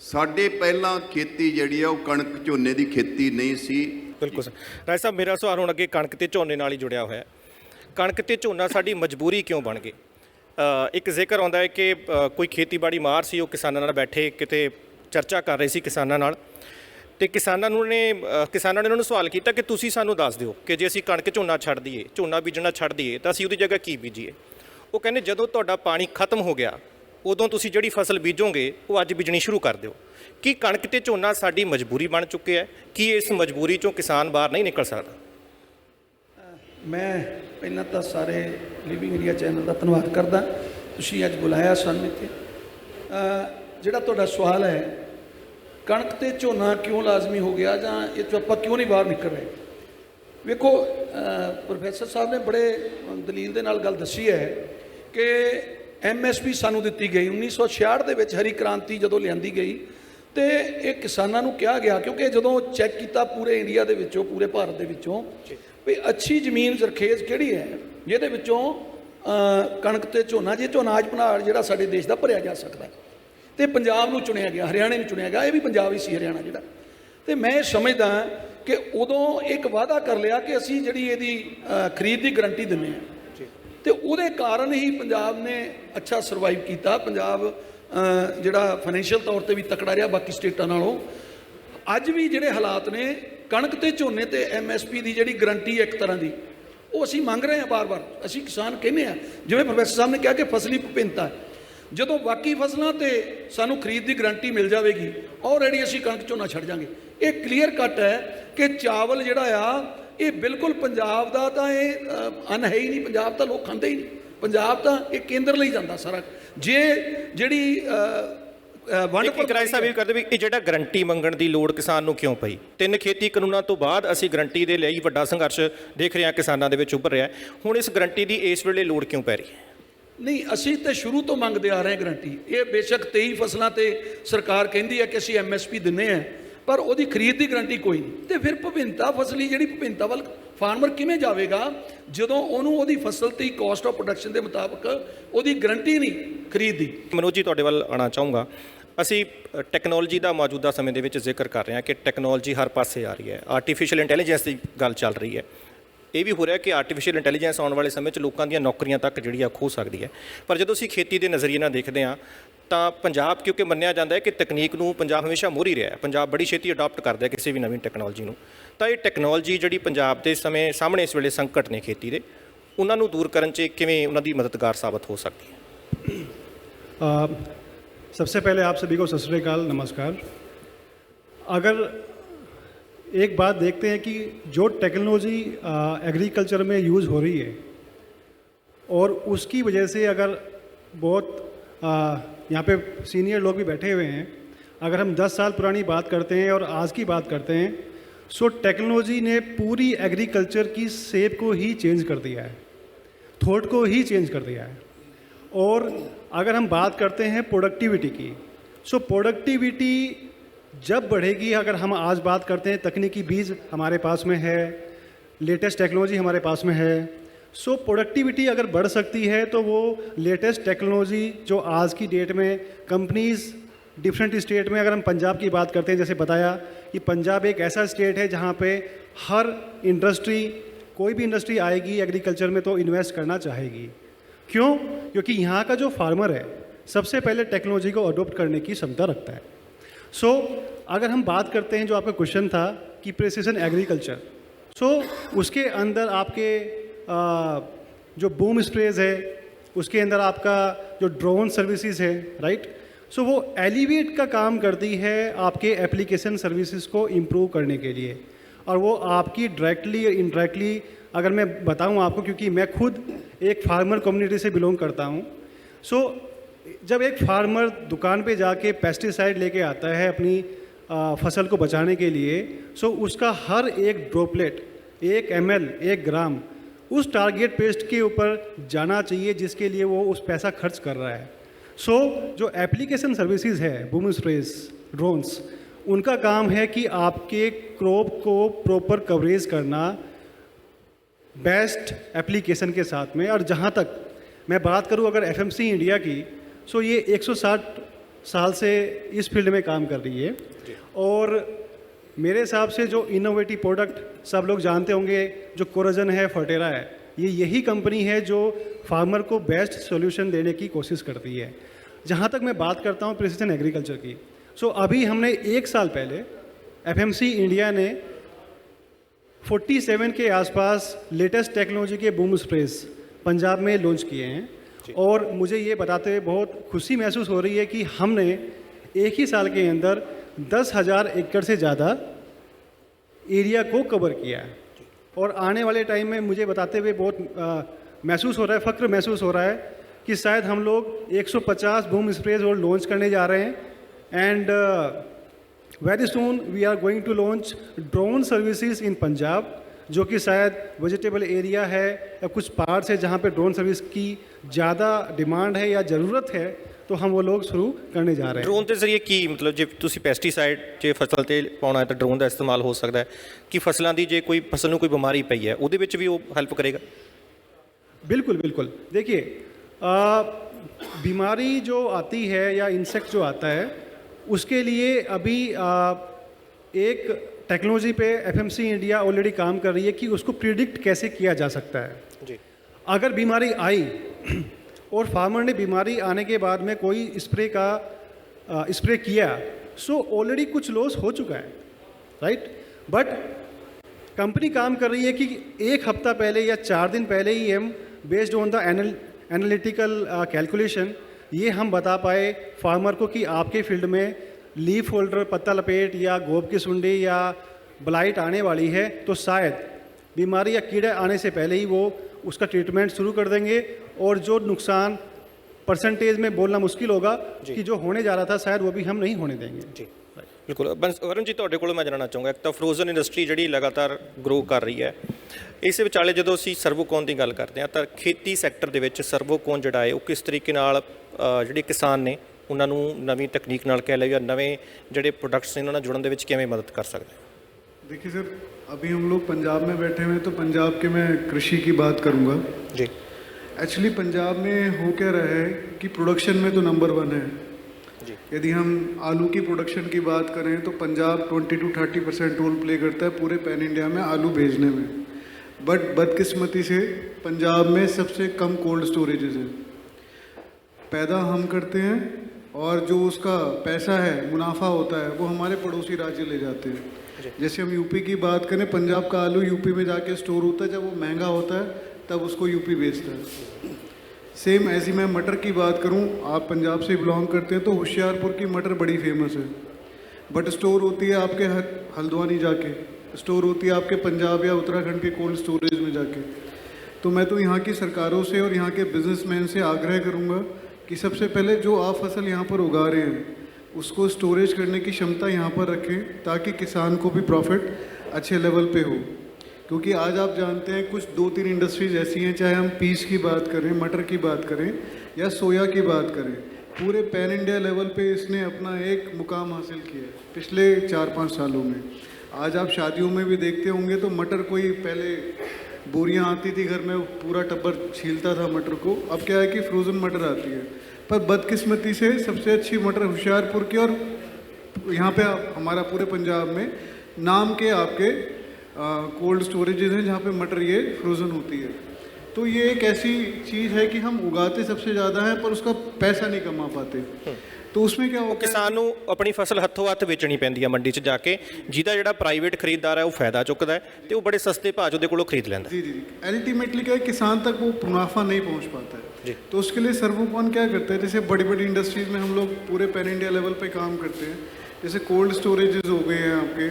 ਸਾਡੇ ਪਹਿਲਾਂ ਖੇਤੀ ਜਿਹੜੀ ਆ, ਉਹ ਕਣਕ ਝੋਨੇ ਦੀ ਖੇਤੀ ਨਹੀਂ ਸੀ। ਬਿਲਕੁਲ ਸਰ। ਰਾਜ ਸਾਹਿਬ, ਮੇਰਾ ਸਵਾਲ ਹੁਣ ਅੱਗੇ ਕਣਕ ਤੇ ਝੋਨੇ ਨਾਲ ਹੀ ਜੁੜਿਆ ਹੋਇਆ ਹੈ। ਕਣਕ ਤੇ ਝੋਨਾ ਸਾਡੀ ਮਜਬੂਰੀ ਕਿਉਂ ਬਣ ਗਈ? ਇੱਕ ਜ਼ਿਕਰ ਆਉਂਦਾ ਹੈ ਕਿ ਕੋਈ ਖੇਤੀਬਾੜੀ ਮਾਰ ਸੀ, ਉਹ ਕਿਸਾਨਾਂ ਨਾਲ ਬੈਠੇ, ਕਿਤੇ ਚਰਚਾ ਕਰ ਰਹੇ ਸੀ ਕਿਸਾਨਾਂ ਨਾਲ। ਤੇ ਕਿਸਾਨਾਂ ਨੂੰ ਨੇ ਕਿਸਾਨਾਂ ਨੇ ਉਹਨਾਂ ਨੂੰ ਸਵਾਲ ਕੀਤਾ ਕਿ ਤੁਸੀਂ ਸਾਨੂੰ ਦੱਸ ਦਿਓ ਕਿ ਜੇ ਅਸੀਂ ਕਣਕ ਝੋਨਾ ਛੱਡ ਦਈਏ, ਝੋਨਾ ਬੀਜਣਾ ਛੱਡ ਦਈਏ, ਤਾਂ ਅਸੀਂ ਉਹਦੀ ਜਗ੍ਹਾ ਕੀ ਬੀਜੀਏ? ਉਹ ਕਹਿੰਦੇ ਜਦੋਂ ਤੁਹਾਡਾ ਪਾਣੀ ਖਤਮ ਹੋ ਗਿਆ, ਉਦੋਂ ਤੁਸੀਂ ਜਿਹੜੀ ਫਸਲ ਬੀਜੋਗੇ, ਉਹ ਅੱਜ ਬੀਜਣੀ ਸ਼ੁਰੂ ਕਰ ਦਿਓ। ਕੀ ਕਣਕ ਤੇ ਝੋਨਾ ਸਾਡੀ ਮਜਬੂਰੀ ਬਣ ਚੁੱਕਿਆ ਹੈ? ਕੀ ਇਸ ਮਜਬੂਰੀ ਚੋਂ ਕਿਸਾਨ ਬਾਹਰ ਨਹੀਂ ਨਿਕਲ ਸਕਦਾ? ਮੈਂ ਪਹਿਲਾਂ ਤਾਂ ਸਾਰੇ ਲਿਵਿੰਗ ਇੰਡੀਆ ਚੈਨਲ ਦਾ ਧੰਨਵਾਦ ਕਰਦਾ। ਤੁਸੀਂ ਅੱਜ ਬੁਲਾਇਆ ਸਾਨੂੰ ਇੱਥੇ। ਜਿਹੜਾ ਤੁਹਾਡਾ ਸਵਾਲ ਹੈ, ਕਣਕ ਤੇ ਝੋਨਾ ਕਿਉਂ ਲਾਜ਼ਮੀ ਹੋ ਗਿਆ ਜਾਂ ਇਹ ਤੋਂ ਆਪਾਂ ਕਿਉਂ ਨਹੀਂ ਬਾਹਰ ਨਿਕਲ ਰਹੇ? ਵੇਖੋ ਪ੍ਰੋਫੈਸਰ ਸਾਹਿਬ ਨੇ ਬੜੇ ਦਲੀਲ ਦੇ ਨਾਲ ਗੱਲ ਦੱਸੀ ਹੈ ਕਿ ਐਮਐਸਪੀ ਸਾਨੂੰ ਦਿੱਤੀ ਗਈ। 1966 ਦੇ ਵਿੱਚ ਹਰੀ ਕ੍ਰਾਂਤੀ ਜਦੋਂ ਲਿਆਂਦੀ ਗਈ ਤੇ ਇਹ ਕਿਸਾਨਾਂ ਨੂੰ ਕਿਹਾ ਗਿਆ ਕਿਉਂਕਿ ਜਦੋਂ ਚੈੱਕ ਕੀਤਾ ਪੂਰੇ ਇੰਡੀਆ ਦੇ ਵਿੱਚੋਂ ਪੂਰੇ ਭਾਰਤ ਦੇ ਵਿੱਚੋਂ ਵੀ ਅੱਛੀ ਜ਼ਮੀਨ ਜ਼ਰਖੇਜ਼ ਕਿਹੜੀ ਹੈ? ਜਿਹਦੇ ਵਿੱਚੋਂ ਕਣਕ ਤੇ ਝੋਨਾ ਜੇ ਅਨਾਜ ਭੰਡਾਰ ਜਿਹੜਾ ਸਾਡੇ ਦੇਸ਼ ਦਾ ਭਰਿਆ ਜਾ ਸਕਦਾ। ਤੇ ਪੰਜਾਬ ਨੂੰ ਚੁਣਿਆ ਗਿਆ ਹਰਿਆਣੇ ਨੂੰ ਚੁਣਿਆ ਗਿਆ ਇਹ ਵੀ ਪੰਜਾਬ ਹੀ ਸੀ ਹਰਿਆਣਾ ਜਿਹੜਾ। ਤੇ ਮੈਂ ਇਹ ਸਮਝਦਾ ਕਿ ਉਦੋਂ ਇੱਕ ਵਾਅਦਾ ਕਰ ਲਿਆ ਕਿ ਅਸੀਂ ਜਿਹੜੀ ਇਹਦੀ ਖਰੀਦ ਦੀ ਗਾਰੰਟੀ ਦਿੰਨੇ ਆ ਤੇ ਉਹਦੇ ਕਾਰਨ ਹੀ ਪੰਜਾਬ ਨੇ ਅੱਛਾ ਸਰਵਾਈਵ ਕੀਤਾ। ਪੰਜਾਬ ਜਿਹੜਾ ਫਾਈਨੈਂਸ਼ੀਅਲ ਤੌਰ ਤੇ ਵੀ ਤਕੜਾ ਰਿਹਾ ਬਾਕੀ ਸਟੇਟਾਂ ਨਾਲੋਂ। ਅੱਜ ਵੀ ਜਿਹੜੇ ਹਾਲਾਤ ਨੇ, ਕਣਕ ਤੇ ਝੋਨੇ ਤੇ ਐਮਐਸਪੀ ਦੀ ਜਿਹੜੀ ਗਾਰੰਟੀ ਇੱਕ ਤਰ੍ਹਾਂ ਦੀ, ਉਹ ਅਸੀਂ ਮੰਗ ਰਹੇ ਹਾਂ ਬਾਰ-ਬਾਰ ਅਸੀਂ ਕਿਸਾਨ ਕਹਿੰਦੇ ਆ ਜਿਵੇਂ ਪ੍ਰੋਫੈਸਰ ਸਾਹਿਬ ਨੇ ਕਿਹਾ ਕਿ ਫਸਲੀ ਵਿਭਿੰਨਤਾ ਜਦੋਂ ਬਾਕੀ ਫਸਲਾਂ ਤੇ ਸਾਨੂੰ ਖਰੀਦ ਦੀ ਗਰੰਟੀ ਮਿਲ ਜਾਵੇਗੀ ਆਲਰੇਡੀ ਅਸੀਂ ਕਣਕ ਝੋਨਾ ਛੱਡ ਜਾਾਂਗੇ। ਇਹ ਕਲੀਅਰ ਕੱਟ ਹੈ ਕਿ ਚਾਵਲ ਜਿਹੜਾ ਆ ਇਹ ਬਿਲਕੁਲ ਪੰਜਾਬ ਦਾ ਤਾਂ ਇਹ ਅੰਨ ਹੈ ਹੀ ਨਹੀਂ ਪੰਜਾਬ ਤਾਂ ਲੋਕ ਖਾਂਦੇ ਹੀ ਨਹੀਂ। ਪੰਜਾਬ ਤਾਂ ਇਹ ਕੇਂਦਰ ਲਈ ਜਾਂਦਾ ਸਾਰਾ। ਜੇ ਜਿਹੜੀ ਵੰਡ ਕਿਰਾਏ ਸਾਹਿਬ ਇਹ ਕਰਦੇ ਵੀ ਇਹ ਜਿਹੜਾ ਗਰੰਟੀ ਮੰਗਣ ਦੀ ਲੋੜ ਕਿਸਾਨ ਨੂੰ ਕਿਉਂ ਪਈ? ਤਿੰਨ ਖੇਤੀ ਕਾਨੂੰਨਾਂ ਤੋਂ ਬਾਅਦ ਅਸੀਂ ਗਰੰਟੀ ਦੇ ਲਈ ਵੱਡਾ ਸੰਘਰਸ਼ ਦੇਖ ਰਹੇ ਹਾਂ ਕਿਸਾਨਾਂ ਦੇ ਵਿੱਚ ਉੱਭਰ ਰਿਹਾ। ਹੁਣ ਇਸ ਗਰੰਟੀ ਦੀ ਇਸ ਵੇਲੇ ਲੋੜ ਕਿਉਂ ਪੈ ਰਹੀ ਹੈ? ਨਹੀਂ ਅਸੀਂ ਤੇ ਸ਼ੁਰੂ ਤੋਂ ਮੰਗਦੇ ਆ ਰਹੇ ਹਾਂ ਗਰੰਟੀ। ਇਹ ਬੇਸ਼ੱਕ 23 ਫਸਲਾਂ ਤੇ ਸਰਕਾਰ ਕਹਿੰਦੀ ਹੈ ਕਿ ਅਸੀਂ ਐਮਐਸਪੀ ਦਿੰਨੇ ਆ ਪਰ ਉਹਦੀ ਖਰੀਦ ਦੀ ਗਰੰਟੀ ਕੋਈ ਨਹੀਂ। ਤੇ ਫਿਰ ਭਿੰਨਤਾ ਫਸਲੀ ਜਿਹੜੀ ਭਿੰਨਤਾ ਵੱਲ ਫਾਰਮਰ ਕਿਵੇਂ ਜਾਵੇਗਾ? ਜਦੋਂ ਉਹਨੂੰ ਉਹਦੀ ਫਸਲ ਤੇ ਕਾਸਟ ਆਫ ਪ੍ਰੋਡਕਸ਼ਨ ਦੇ ਮੁਤਾਬਕ ਉਹਦੀ ਗਰੰਟੀ ਨਹੀਂ ਖਰੀਦ ਦੀ। ਮਨੋਜ ਜੀ ਤੁਹਾਡੇ ਵੱਲ ਆਉਣਾ ਚਾਹੂੰਗਾ। ਅਸੀਂ ਅ, ਟੈਕਨੋਲੋਜੀ ਦਾ ਮੌਜੂਦਾ ਸਮੇਂ ਦੇ ਵਿੱਚ ਜ਼ਿਕਰ ਕਰ ਰਹੇ ਹਾਂ ਕਿ ਟੈਕਨੋਲੋਜੀ ਹਰ ਪਾਸੇ ਆ ਰਹੀ ਹੈ। ਆਰਟੀਫੀਸ਼ੀਅਲ ਇੰਟੈਲੀਜੈਂਸ ਦੀ ਗੱਲ ਚੱਲ ਰਹੀ ਹੈ। ਇਹ ਵੀ ਹੋ ਰਿਹਾ ਕਿ ਆਰਟੀਫੀਸ਼ੀਅਲ ਇੰਟੈਲੀਜੈਂਸ ਆਉਣ ਵਾਲੇ ਸਮੇਂ 'ਚ ਲੋਕਾਂ ਦੀਆਂ ਨੌਕਰੀਆਂ ਤੱਕ ਜਿਹੜੀ ਆ ਖੋ ਸਕਦੀ ਹੈ। ਪਰ ਜਦੋਂ ਅਸੀਂ ਖੇਤੀ ਦੇ ਨਜ਼ਰੀਏ ਨਾਲ ਦੇਖਦੇ ਹਾਂ ਤਾਂ ਪੰਜਾਬ ਕਿਉਂਕਿ ਮੰਨਿਆ ਜਾਂਦਾ ਹੈ ਕਿ ਤਕਨੀਕ ਨੂੰ ਪੰਜਾਬ ਹਮੇਸ਼ਾ ਮੋਹਰੀ ਰਿਹਾ ਹੈ ਪੰਜਾਬ ਬੜੀ ਛੇਤੀ ਅਡਾਪਟ ਕਰਦਾ ਹੈ ਕਿਸੇ ਵੀ ਨਵੀਂ ਟੈਕਨੋਲੋਜੀ ਨੂੰ ਤਾਂ ਇਹ ਟੈਕਨੋਲੋਜੀ ਜਿਹੜੀ ਪੰਜਾਬ ਦੇ ਸਮੇਂ ਸਾਹਮਣੇ ਇਸ ਵੇਲੇ ਸੰਕਟ ਨੇ ਖੇਤੀ ਦੇ ਉਹਨਾਂ ਨੂੰ ਦੂਰ ਕਰਨ 'ਚ ਕਿਵੇਂ ਉਹਨਾਂ ਦੀ ਮਦਦਗਾਰ ਸਾਬਤ ਹੋ ਸਕਦੀ ਹੈ आ, सबसे पहले आप सभी को सत श्रीकाल नमस्कार अगर एक बात देखते हैं कि जो टेक्नोलॉजी एग्रीकल्चर में यूज़ हो रही है और उसकी वजह से अगर बहुत आ, यहाँ पे सीनियर लोग भी बैठे हुए हैं। अगर हम 10 साल पुरानी बात करते हैं और आज की बात करते हैं सो टेक्नोलॉजी ने पूरी एग्रीकल्चर की सेप को ही चेंज कर दिया है। थॉट को ही चेंज कर दिया है। और अगर हम बात करते हैं प्रोडक्टिविटी की सो प्रोडक्टिविटी जब बढ़ेगी, अगर हम आज बात करते हैं तकनीकी बीज हमारे पास में है लेटेस्ट टेक्नोलॉजी हमारे पास में है सो so, प्रोडक्टिविटी अगर बढ़ सकती है तो वो लेटेस्ट टेक्नोलॉजी जो आज की डेट में कंपनीज़ डिफरेंट स्टेट में अगर हम पंजाब की बात करते हैं जैसे बताया कि पंजाब एक ऐसा स्टेट है जहाँ पे हर इंडस्ट्री कोई भी इंडस्ट्री आएगी एग्रीकल्चर में तो इन्वेस्ट करना चाहेगी। क्यों? क्योंकि यहाँ का जो फार्मर है सबसे पहले टेक्नोलॉजी को अडोप्ट करने की क्षमता रखता है। सो so, अगर हम बात करते हैं जो आपका क्वेश्चन था कि प्रेसिजन एग्रीकल्चर सो उसके अंदर आपके जो बूम स्प्रेज है उसके अंदर आपका जो ड्रोन सर्विसेज़ है राइट सो वो एलिवेट का काम करती है आपके एप्लीकेशन सर्विसेज़ को इम्प्रूव करने के लिए। और वो आपकी डायरेक्टली या इनडायरेक्टली अगर मैं बताऊँ आपको क्योंकि मैं खुद एक फार्मर कम्युनिटी से बिलोंग करता हूँ। सो so, जब एक फार्मर दुकान पे जाके पेस्टिसाइड लेके आता है अपनी आ, फ़सल को बचाने के लिए सो so उसका हर एक ड्रॉपलेट एक एम एक ग्राम उस टारगेट पेस्ट के ऊपर जाना चाहिए जिसके लिए वो उस पैसा खर्च कर रहा है। सो so, जो एप्लीकेशन सर्विसेज़ है बूम स्प्रेस ड्रोन्स उनका काम है कि आपके क्रॉप को प्रॉपर कवरेज करना बेस्ट एप्लीकेशन के साथ में। और जहाँ तक मैं बात करूँ अगर एफएमसी इंडिया की सो ये 160 साल से इस फ़ील्ड में काम कर रही है। और मेरे हिसाब से जो इनोवेटिव प्रोडक्ट सब लोग जानते होंगे जो कोरोजन है फर्टेरा है ये यही कंपनी है जो फार्मर को बेस्ट सॉल्यूशन देने की कोशिश करती है। जहाँ तक मैं बात करता हूँ प्रिसीजन एग्रीकल्चर की सो so, अभी हमने एक साल पहले एफएमसी इंडिया ने 47 के आसपास लेटेस्ट टेक्नोलॉजी के बूम स्प्रेस पंजाब में लॉन्च किए हैं। और मुझे ये बताते हुए बहुत खुशी महसूस हो रही है कि हमने एक ही साल के अंदर दस हज़ार एकड़ से ज़्यादा एरिया को कवर किया है। और आने वाले टाइम में मुझे बताते हुए बहुत महसूस हो रहा है फ़क्र महसूस हो रहा है कि शायद हम लोग 150 बूम स्प्रेज और लॉन्च करने जा रहे हैं। And very soon we are going to launch drone services in Punjab जो कि शायद वेजिटेबल एरिया है या कुछ पार्ट्स है जहाँ पे ड्रोन सर्विस की ज़्यादा डिमांड है या ज़रूरत है। तो हम वो लोग शुरू करने जा रहे हैं ਡਰੋਨ ਦੇ ਜ਼ਰੀਏ ਕੀ ਮਤਲਬ ਜੇ ਤੁਸੀਂ ਪੈਸਟੀਸਾਈਡ ਜੇ ਫਸਲ ਤੇ ਪਾਉਣਾ ਹੈ ਤਾਂ ਡਰੋਨ ਦਾ ਇਸਤੇਮਾਲ ਹੋ ਸਕਦਾ ਹੈ ਕਿ ਫਸਲਾਂ ਦੀ ਜੇ ਕੋਈ ਫਸਲ ਨੂੰ ਕੋਈ ਬਿਮਾਰੀ ਪਈ ਹੈ ਉਹਦੇ ਵਿੱਚ ਵੀ ਉਹ ਹੈਲਪ ਕਰੇਗਾ बिल्कुल बिल्कुल देखिए आ, बीमारी जो आती है या इंसेक्ट जो आता है उसके लिए अभी आ, एक टेक्नोलॉजी पे एफ इंडिया ऑलरेडी काम कर रही है कि उसको प्रिडिक्ट कैसे किया जा सकता है ਜੀ अगर बीमारी आई और फार्मर ने बीमारी आने के बाद में कोई स्प्रे का स्प्रे किया सो ऑलरेडी कुछ लॉस हो चुका है राइट बट कंपनी काम कर रही है कि एक हफ़्ता पहले या चार दिन पहले ही हम based on the analytical calculation ये हम बता पाए फार्मर को कि आपके फ़ील्ड में लीफ होल्डर पत्ता लपेट या गोब की सुंडी या ब्लाइट आने वाली है तो शायद बीमारी या कीड़े आने से पहले ही वो उसका ट्रीटमेंट शुरू कर देंगे और जो नुकसान परसेंटेज में बोलना मुश्किल होगा कि जो होने जा रहा था शायद वो भी हम नहीं होने देंगे ਜੀ ਬਿਲਕੁਲ ਬੰਸ- ਵਰੁਣ ਜੀ ਤੁਹਾਡੇ ਕੋਲੋਂ ਮੈਂ ਜਾਣਨਾ ਚਾਹੂੰਗਾ ਇੱਕ ਤਾਂ ਫਰੋਜ਼ਨ ਇੰਡਸਟਰੀ ਜਿਹੜੀ ਲਗਾਤਾਰ ਗਰੋ ਕਰ ਰਹੀ ਹੈ ਇਸ ਵਿਚਾਲੇ ਜਦੋਂ ਅਸੀਂ ਸਰਵੋਕੋਨ ਦੀ ਗੱਲ ਕਰਦੇ ਹਾਂ ਤਾਂ ਖੇਤੀ ਸੈਕਟਰ ਦੇ ਵਿੱਚ ਸਰਵੋਕੋਨ ਜਿਹੜਾ ਹੈ ਉਹ ਕਿਸ ਤਰੀਕੇ ਨਾਲ ਅ, ਜਿਹੜੇ ਕਿਸਾਨ ਨੇ ਉਹਨਾਂ ਨੂੰ ਨਵੀਂ ਤਕਨੀਕ ਨਾਲ ਕਹਿ ਲਓ ਜਾਂ ਨਵੇਂ ਜਿਹੜੇ ਪ੍ਰੋਡਕਟਸ ਨੇ ਉਹਨਾਂ ਨਾਲ ਜੁੜਨ ਦੇ ਵਿੱਚ ਕਿਵੇਂ ਮਦਦ ਕਰ ਸਕਦਾ ਹੈ देखिए सर अभी हम लोग पंजाब में बैठे हुए हैं तो पंजाब के मैं कृषि की बात करूँगा। जी। एक्चुअली पंजाब में हो क्या रहा है कि प्रोडक्शन में तो नंबर वन है। जी। यदि हम आलू की प्रोडक्शन की बात करें तो Punjab 20 to 30 percent role play करता है पूरे पैन इंडिया में आलू भेजने में। बट बदकिस्मती से पंजाब में सबसे कम कोल्ड स्टोरेजेस हैं। पैदा हम करते हैं और जो उसका पैसा है मुनाफा होता है वो हमारे पड़ोसी राज्य ले जाते हैं। जैसे हम यूपी की बात करें, पंजाब का आलू यूपी में जाके स्टोर होता है, जब वो महँगा होता है, तब उसको यूपी बेचता है। सेम ऐसी मैं मटर की बात करूँ, आप पंजाब से बिलोंग करते हैं तो होशियारपुर की मटर बड़ी फ़ेमस है। बट स्टोर होती है आपके हल्द्वानी जाके। स्टोर होती है आपके पंजाब या उत्तराखंड के कोल्ड स्टोरेज में जाके। तो मैं तो यहाँ की सरकारों से और यहाँ के बिजनेसमैन से आग्रह करूँगा कि सबसे पहले जो आप फ़सल यहाँ पर उगा रहे हैं उसको स्टोरेज करने की क्षमता यहाँ पर रखें ताकि किसान को भी प्रॉफिट अच्छे लेवल पे हो। क्योंकि आज आप जानते हैं कुछ दो तीन इंडस्ट्रीज़ ऐसी हैं, चाहे हम पीस की बात करें, मटर की बात करें, या सोया की बात करें, पूरे पैन इंडिया लेवल पे इसने अपना एक मुकाम हासिल किया है पिछले चार पाँच सालों में। आज आप शादियों में भी देखते होंगे तो मटर कोई पहले बोरियाँ आती थी घर में, पूरा टब्बर छीलता था मटर को। अब क्या है कि फ्रोज़न मटर आती है। पर बदकिस्मती से सबसे अच्छी मटर होशियारपुर की और यहाँ पे हमारा पूरे पंजाब में नाम के आपके कोल्ड स्टोरेजेज हैं जहाँ पे मटर ये फ्रोज़न होती है। तो ये एक ऐसी चीज़ है कि हम उगाते सबसे ज़्यादा हैं पर उसका पैसा नहीं कमा पाते। तो उसमें क्या ਉਹ होता है ਕਿਸਾਨ ਨੂੰ ਆਪਣੀ ਫਸਲ ਹੱਥੋਂ ਹੱਥ ਵੇਚਣੀ ਪੈਂਦੀ ਹੈ ਮੰਡੀ 'ਚ ਜਾ ਕੇ ਜਿਹਦਾ ਜਿਹੜਾ ਪ੍ਰਾਈਵੇਟ ਖਰੀਦਦਾਰ ਹੈ ਉਹ ਫਾਇਦਾ ਚੁੱਕਦਾ ਹੈ ਤੇ ਉਹ ਬੜੇ ਸਸਤੇ ਭਾਅ 'ਚ ਉਹਦੇ ਕੋਲੋਂ ਖਰੀਦ ਲੈਂਦਾ ਹੈ। जी जी जी अल्टीमेटली क्या है किसान तक वो मुनाफा नहीं पहुंच पाता जी। है तो उसके लिए सर्वोपन क्या करते हैं जैसे बड़ी बड़ी इंडस्ट्रीज में हम लोग पूरे पैन इंडिया लेवल पे काम करते हैं जैसे कोल्ड स्टोरेजेस हो गए हैं आपके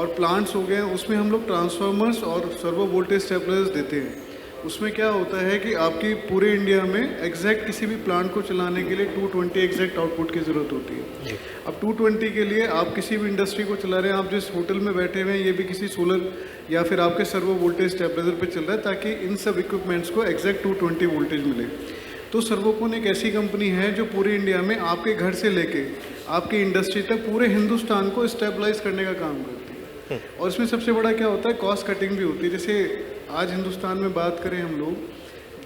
और प्लांट्स हो गए हैं उसमें हम लोग ट्रांसफार्मर्स और सर्वो वोल्टेज स्टेबलाइजर्स देते हैं उसमें क्या होता है कि आपकी पूरे इंडिया में एग्जैक्ट किसी भी प्लांट को चलाने के लिए 220 एग्जैक्ट आउटपुट की ज़रूरत होती है। अब 220 के लिए आप किसी भी इंडस्ट्री को चला रहे हैं आप जिस होटल में बैठे हुए हैं ये भी किसी सोलर या फिर आपके सर्वो वोल्टेज स्टेबलाइजर पर चल रहा है ताकि इन सब इक्विपमेंट्स को एग्जैक्ट 220 वोल्टेज मिले। तो सर्वोकोन एक ऐसी कंपनी है जो पूरे इंडिया में आपके घर से लेके आपकी इंडस्ट्री तक पूरे हिंदुस्तान को स्टेबलाइज करने का काम करती है। और इसमें सबसे बड़ा क्या होता है कॉस्ट कटिंग भी होती है। जैसे आज हिंदुस्तान में बात करें हम लोग,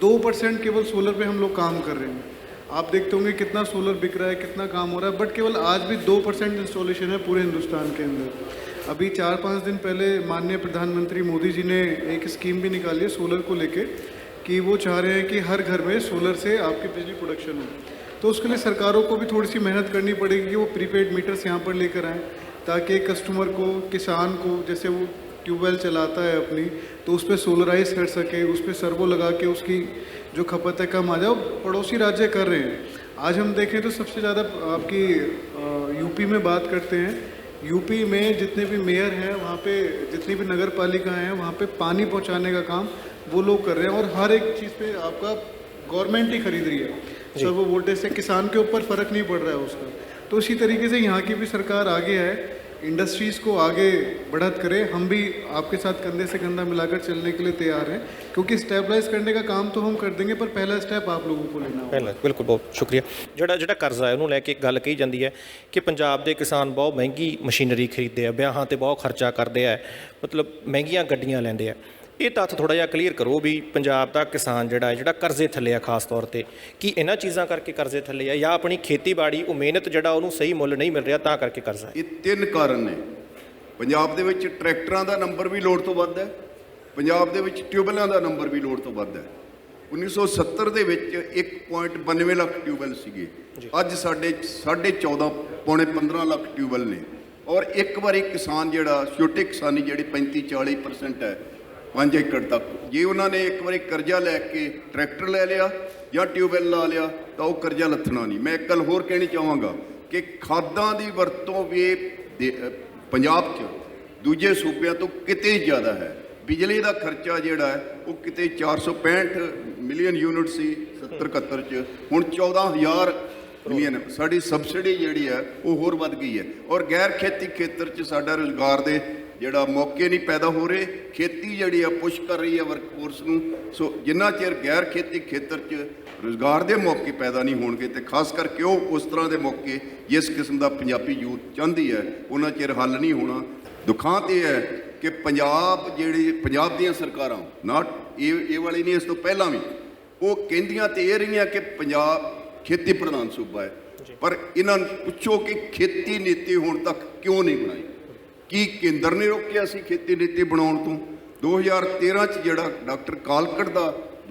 दो परसेंट केवल सोलर पे हम लोग काम कर रहे हैं। आप देखते होंगे कितना सोलर बिक रहा है, कितना काम हो रहा है बट केवल आज भी दो परसेंट इंस्टॉलेशन है पूरे हिंदुस्तान के अंदर। अभी चार पाँच दिन पहले माननीय प्रधानमंत्री मोदी जी ने एक स्कीम भी निकाली है सोलर को लेके, कि वो चाह रहे हैं कि हर घर में सोलर से आपकी बिजली प्रोडक्शन हो। तो उसके लिए सरकारों को भी थोड़ी सी मेहनत करनी पड़ेगी कि वो प्रीपेड मीटर्स यहाँ पर लेकर आएँ, ताकि कस्टमर को, किसान को, जैसे वो ट्यूबवेल चलाता है अपनी तो उस पर सोलराइज कर सके उस पर सर्वो लगा के उसकी जो खपत है कम आ जाए वो पड़ोसी राज्य कर रहे हैं। आज हम देखें तो सबसे ज़्यादा आपकी यूपी में बात करते हैं। यूपी में जितने भी मेयर हैं वहाँ पे जितनी भी नगर पालिका हैं वहाँ पे पानी पहुँचाने का काम वो लोग कर रहे हैं और हर एक चीज़ पे आपका गवर्नमेंट ही खरीद रही है। सर्वो वोल्टेज से किसान के ऊपर फ़र्क नहीं पड़ रहा है उसका। तो इसी तरीके से यहाँ की भी सरकार आगे है। इंडस्ट्रीज़ को आगे बढ़त करे हम भी आपके साथ कंधे से कंधा मिलाकर चलने के लिए तैयार हैं क्योंकि स्टेबलाइज करने का काम तो हम कर देंगे पर पहला स्टेप आप लोगों को लेना होगा ਪਹਿਲਾਂ ਬਿਲਕੁਲ ਬਹੁਤ ਸ਼ੁਕਰੀਆ ਜਿਹੜਾ ਜਿਹੜਾ ਕਰਜ਼ਾ ਹੈ ਉਹਨੂੰ ਲੈ ਕੇ ਇੱਕ ਗੱਲ ਕਹੀ ਜਾਂਦੀ ਹੈ ਕਿ ਪੰਜਾਬ ਦੇ ਕਿਸਾਨ ਬਹੁਤ ਮਹਿੰਗੀ ਮਸ਼ੀਨਰੀ ਖਰੀਦਦੇ ਆ ਵਿਆਹਾਂ ਤੇ ਬਹੁਤ ਖਰਚਾ ਕਰਦੇ ਆ ਮਤਲਬ ਮਹਿੰਗੀਆਂ ਗੱਡੀਆਂ ਲੈਂਦੇ ਆ ਇਹ ਤੱਥ ਥੋੜਾ ਜਿਹਾ ਕਲੀਅਰ ਕਰੋ ਵੀ ਪੰਜਾਬ ਦਾ ਕਿਸਾਨ ਜਿਹੜਾ ਹੈ ਜਿਹੜਾ ਕਰਜ਼ੇ ਥੱਲੇ ਆ ਖਾਸ ਤੌਰ ਤੇ ਕੀ ਇਹਨਾਂ ਚੀਜ਼ਾਂ ਕਰਕੇ ਕਰਜ਼ੇ ਥੱਲੇ ਆ ਜਾਂ ਆਪਣੀ ਖੇਤੀਬਾੜੀ ਉਹ ਮਿਹਨਤ ਜਿਹੜਾ ਉਹਨੂੰ ਸਹੀ ਮੁੱਲ ਨਹੀਂ ਮਿਲ ਰਿਹਾ ਤਾਂ ਕਰਕੇ ਕਰਜ਼ਾ ਹੈ। ਇਹ ਤਿੰਨ ਕਾਰਨ ਨੇ। ਪੰਜਾਬ ਦੇ ਵਿੱਚ ਟਰੈਕਟਰਾਂ ਦਾ ਨੰਬਰ ਵੀ ਲੋੜ ਤੋਂ ਵੱਧ ਹੈ। ਪੰਜਾਬ ਦੇ ਵਿੱਚ ਟਿਊਬਵੈੱਲਾਂ ਦਾ ਨੰਬਰ ਵੀ ਲੋੜ ਤੋਂ ਵੱਧ ਹੈ। 1970 ਦੇ ਵਿੱਚ 1.92 ਲੱਖ ਟਿਊਬਵੈੱਲ ਸੀਗੇ। ਅੱਜ ਸਾਡੇ 14.5 ਪੌਣੇ 15 ਲੱਖ ਟਿਊਬਵੈੱਲ ਨੇ। ਔਰ ਇੱਕ ਵਾਰੀ ਕਿਸਾਨ ਜਿਹੜਾ ਛੋਟੇ ਕਿਸਾਨੀ ਜਿਹੜੀ 35 40% ਹੈ 5 ਏਕੜ ਤੱਕ। ਜੇ ਉਹਨਾਂ ਨੇ ਇੱਕ ਵਾਰੀ ਕਰਜ਼ਾ ਲੈ ਕੇ ਟਰੈਕਟਰ ਲੈ ਲਿਆ ਜਾਂ ਟਿਊਬਵੈੱਲ ਲਾ ਲਿਆ, ਤਾਂ ਉਹ ਕਰਜ਼ਾ ਲੱਥਣਾ ਨਹੀਂ। ਮੈਂ ਇੱਕ ਗੱਲ ਹੋਰ ਕਹਿਣੀ ਚਾਹਾਂਗਾ ਕਿ ਖਾਦਾਂ ਦੀ ਵਰਤੋਂ ਵੀ ਦੇ- ਪੰਜਾਬ 'ਚ ਦੂਜੇ ਸੂਬਿਆਂ ਤੋਂ ਕਿਤੇ ਜ਼ਿਆਦਾ ਹੈ। ਬਿਜਲੀ ਦਾ ਖਰਚਾ ਜਿਹੜਾ ਹੈ, ਉਹ ਕਿਤੇ 465 ਮਿਲੀਅਨ ਯੂਨਿਟ ਸੀ 70 71 ਚ। ਹੁਣ 14000 ਮਿਲੀਅਨ, ਸਾਡੀ ਸਬਸਿਡੀ ਜਿਹੜੀ ਹੈ, ਉਹ ਹੋਰ ਵੱਧ ਗਈ ਹੈ। ਔਰ ਗੈਰ ਖੇਤੀ ਖੇਤਰ ਚ ਸਾਡਾ ਰੋਜ਼ਗਾਰ ਦੇ ਜਿਹੜਾ ਮੌਕੇ ਨਹੀਂ ਪੈਦਾ ਹੋ ਰਹੇ ਖੇਤੀ ਜਿਹੜੀ ਆ ਪੁਸ਼ ਕਰ ਰਹੀ ਹੈ ਵਰਕਫੋਰਸ ਨੂੰ। ਸੋ ਜਿੰਨਾ ਚਿਰ ਗੈਰ ਖੇਤੀ ਖੇਤਰ 'ਚ ਰੋਜ਼ਗਾਰ ਦੇ ਮੌਕੇ ਪੈਦਾ ਨਹੀਂ ਹੋਣਗੇ ਤੇ ਖਾਸ ਕਰਕੇ ਉਹ ਉਸ ਤਰ੍ਹਾਂ ਦੇ ਮੌਕੇ ਜਿਸ ਕਿਸਮ ਦਾ ਪੰਜਾਬੀ ਯੂਥ ਚਾਹੁੰਦੀ ਹੈ ਉਹਨਾਂ ਚਿਰ ਹੱਲ ਨਹੀਂ ਹੋਣਾ। ਦੁਖਾਂਤ ਇਹ ਹੈ ਕਿ ਪੰਜਾਬ ਜਿਹੜੀ ਪੰਜਾਬ ਦੀਆਂ ਸਰਕਾਰਾਂ ਨਾਟ ਇਹ ਇਹ ਵਾਲੀ ਨਹੀਂ ਇਸ ਤੋਂ ਪਹਿਲਾਂ ਵੀ ਉਹ ਕਹਿੰਦੀਆਂ ਤੇ ਇਹ ਰਹੀਆਂ ਕਿ ਪੰਜਾਬ ਖੇਤੀ ਪ੍ਰਧਾਨ ਸੂਬਾ ਹੈ। ਪਰ ਇਹਨਾਂ ਨੂੰ ਪੁੱਛੋ ਕਿ ਖੇਤੀ ਨੀਤੀ ਹੁਣ ਤੱਕ ਕਿਉਂ ਨਹੀਂ ਬਣਾਈ? ਕੀ ਕੇਂਦਰ ਨੇ ਰੋਕਿਆ ਸੀ ਖੇਤੀ ਨੀਤੀ ਬਣਾਉਣ ਤੋਂ? 2013 ਚ ਜਿਹੜਾ ਡਾਕਟਰ ਕਾਲਕੜ ਦਾ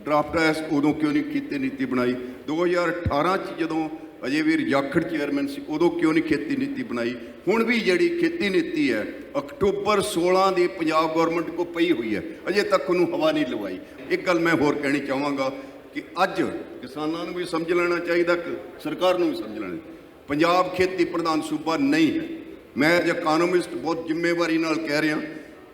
ਡਰਾਫਟ ਆਇਆ ਸੀ, ਉਦੋਂ ਕਿਉਂ ਨਹੀਂ ਖੇਤੀ ਨੀਤੀ ਬਣਾਈ? 2018 ਚ ਜਦੋਂ ਅਜੇ ਵੀਰ ਜਾਖੜ ਚੇਅਰਮੈਨ ਸੀ, ਉਦੋਂ ਕਿਉਂ ਨਹੀਂ ਖੇਤੀ ਨੀਤੀ ਬਣਾਈ? ਹੁਣ ਵੀ ਜਿਹੜੀ ਖੇਤੀ ਨੀਤੀ ਹੈ, ਅਕਤੂਬਰ 16 ਦੀ ਪੰਜਾਬ ਗਵਰਨਮੈਂਟ ਕੋ ਪਈ ਹੋਈ ਹੈ, ਅਜੇ ਤੱਕ ਉਹਨੂੰ ਹਵਾ ਨਹੀਂ ਲਵਾਈ। ਇੱਕ ਗੱਲ ਮੈਂ ਹੋਰ ਕਹਿਣੀ ਚਾਹਾਂਗਾ ਕਿ ਅੱਜ ਕਿਸਾਨਾਂ ਨੂੰ ਵੀ ਸਮਝ ਲੈਣਾ ਚਾਹੀਦਾ ਸਰਕਾਰ ਨੂੰ ਵੀ ਸਮਝ ਲੈਣਾ ਪੰਜਾਬ ਖੇਤੀ ਪ੍ਰਧਾਨ ਸੂਬਾ ਨਹੀਂ ਹੈ। ਮੈਂ ਐਜ ਇਕਨੋਮਿਸਟ ਬਹੁਤ ਜ਼ਿੰਮੇਵਾਰੀ ਨਾਲ ਕਹਿ ਰਿਹਾ,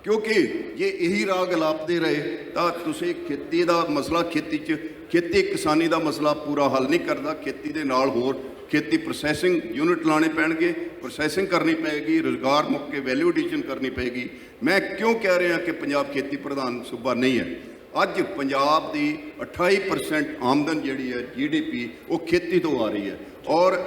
ਕਿਉਂਕਿ ਜੇ ਇਹੀ ਰਾਹ ਗਲਾਪਦੇ ਰਹੇ, ਤਾਂ ਤੁਸੀਂ ਖੇਤੀ ਦਾ ਮਸਲਾ ਖੇਤੀ 'ਚ, ਖੇਤੀ ਕਿਸਾਨੀ ਦਾ ਮਸਲਾ ਪੂਰਾ ਹੱਲ ਨਹੀਂ ਕਰਦਾ, ਖੇਤੀ ਦੇ ਨਾਲ ਹੋਰ ਖੇਤੀ ਪ੍ਰੋਸੈਸਿੰਗ ਯੂਨਿਟ ਲਾਣੇ ਪੈਣਗੇ ਪ੍ਰੋਸੈਸਿੰਗ ਕਰਨੀ ਪਏਗੀ, ਰੋਜ਼ਗਾਰ ਮੁੱਕੇ ਵੈਲਿਊ ਐਡੀਸ਼ਨ ਕਰਨੀ ਪਏਗੀ। ਮੈਂ ਕਿਉਂ ਕਹਿ ਰਿਹਾ ਕਿ ਪੰਜਾਬ ਖੇਤੀ ਪ੍ਰਧਾਨ ਸੂਬਾ ਨਹੀਂ ਹੈ? ਅੱਜ ਪੰਜਾਬ ਦੀ 28% ਆਮਦਨ ਜਿਹੜੀ ਹੈ ਜੀਡੀਪੀ ਉਹ ਖੇਤੀ ਤੋਂ ਆ ਰਹੀ ਹੈ। ਔਰ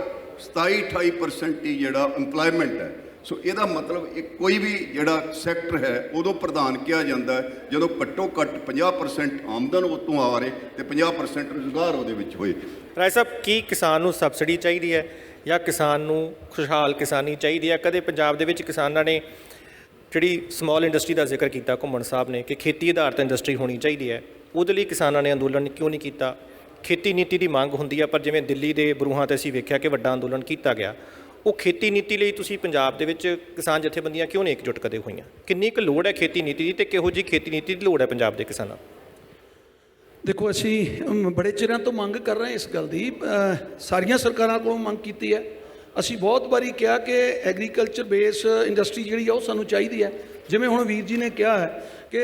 27-28% ਹੀ ਜਿਹੜਾ EMPLOYMENT ਹੈ। ਸੋ ਇਹਦਾ ਮਤਲਬ ਇਹ ਕੋਈ ਵੀ ਜਿਹੜਾ ਸੈਕਟਰ ਹੈ, ਉਦੋਂ ਪ੍ਰਧਾਨ ਕਿਹਾ ਜਾਂਦਾ ਹੈ, ਜਦੋਂ ਘੱਟੋ ਘੱਟ 50% ਆਮਦਨ ਉਹ ਆ ਰਹੇ ਤੇ 50% ਰੁਜ਼ਗਾਰ ਉਹਦੇ ਵਿੱਚ ਹੋਏ। ਰਾਏ ਸਾਹਿਬ, ਕੀ ਕਿਸਾਨ ਨੂੰ ਸਬਸਿਡੀ ਚਾਹੀਦੀ ਹੈ ਜਾਂ ਕਿਸਾਨ ਨੂੰ ਖੁਸ਼ਹਾਲ ਕਿਸਾਨੀ ਚਾਹੀਦੀ ਹੈ? ਕਦੇ ਪੰਜਾਬ ਦੇ ਵਿੱਚ ਕਿਸਾਨਾਂ ਨੇ ਜਿਹੜੀ ਸਮਾਲ ਇੰਡਸਟਰੀ ਦਾ ਜ਼ਿਕਰ ਕੀਤਾ, ਘੁੰਮਣ ਸਾਹਿਬ ਨੇ, ਕਿ ਖੇਤੀ ਆਧਾਰਿਤ ਇੰਡਸਟਰੀ ਹੋਣੀ ਚਾਹੀਦੀ ਹੈ। ਉਹਦੇ ਲਈ ਕਿਸਾਨਾਂ ਨੇ ਅੰਦੋਲਨ ਕਿਉਂ ਨਹੀਂ ਕੀਤਾ? ਖੇਤੀ ਨੀਤੀ ਦੀ ਮੰਗ ਹੁੰਦੀ ਆ, ਪਰ ਜਿਵੇਂ ਦਿੱਲੀ ਦੇ ਬਰੂਹਾਂ ਤੇ ਅਸੀਂ ਵੇਖਿਆ ਕਿ ਵੱਡਾ ਅੰਦੋਲਨ ਕੀਤਾ ਗਿਆ, ਉਹ ਖੇਤੀ ਨੀਤੀ ਲਈ ਤੁਸੀਂ ਪੰਜਾਬ ਦੇ ਵਿੱਚ ਕਿਸਾਨ ਜਥੇਬੰਦੀਆਂ ਕਿਉਂ ਨਹੀਂ ਇਕਜੁੱਟ ਕਦੇ ਹੋਈਆਂ? ਕਿੰਨੀ ਕੁ ਲੋੜ ਹੈ ਖੇਤੀ ਨੀਤੀ ਦੀ ਤੇ ਕਿਹੋ ਜਿਹੀ ਖੇਤੀ ਨੀਤੀ ਦੀ ਲੋੜ ਹੈ ਪੰਜਾਬ ਦੇ ਕਿਸਾਨਾਂ ਦੇਖੋ, ਅਸੀਂ ਬੜੇ ਚਿਰਾਂ ਤੋਂ ਮੰਗ ਕਰ ਰਹੇ ਇਸ ਗੱਲ ਦੀ। ਸਾਰੀਆਂ ਸਰਕਾਰਾਂ ਕੋਲੋਂ ਮੰਗ ਕੀਤੀ ਹੈ। ਅਸੀਂ ਬਹੁਤ ਵਾਰੀ ਕਿਹਾ ਕਿ ਐਗਰੀਕਲਚਰ ਬੇਸ ਇੰਡਸਟਰੀ ਜਿਹੜੀ ਆ, ਉਹ ਸਾਨੂੰ ਚਾਹੀਦੀ ਹੈ। ਜਿਵੇਂ ਹੁਣ ਵੀਰ ਜੀ ਨੇ ਕਿਹਾ ਹੈ ਕਿ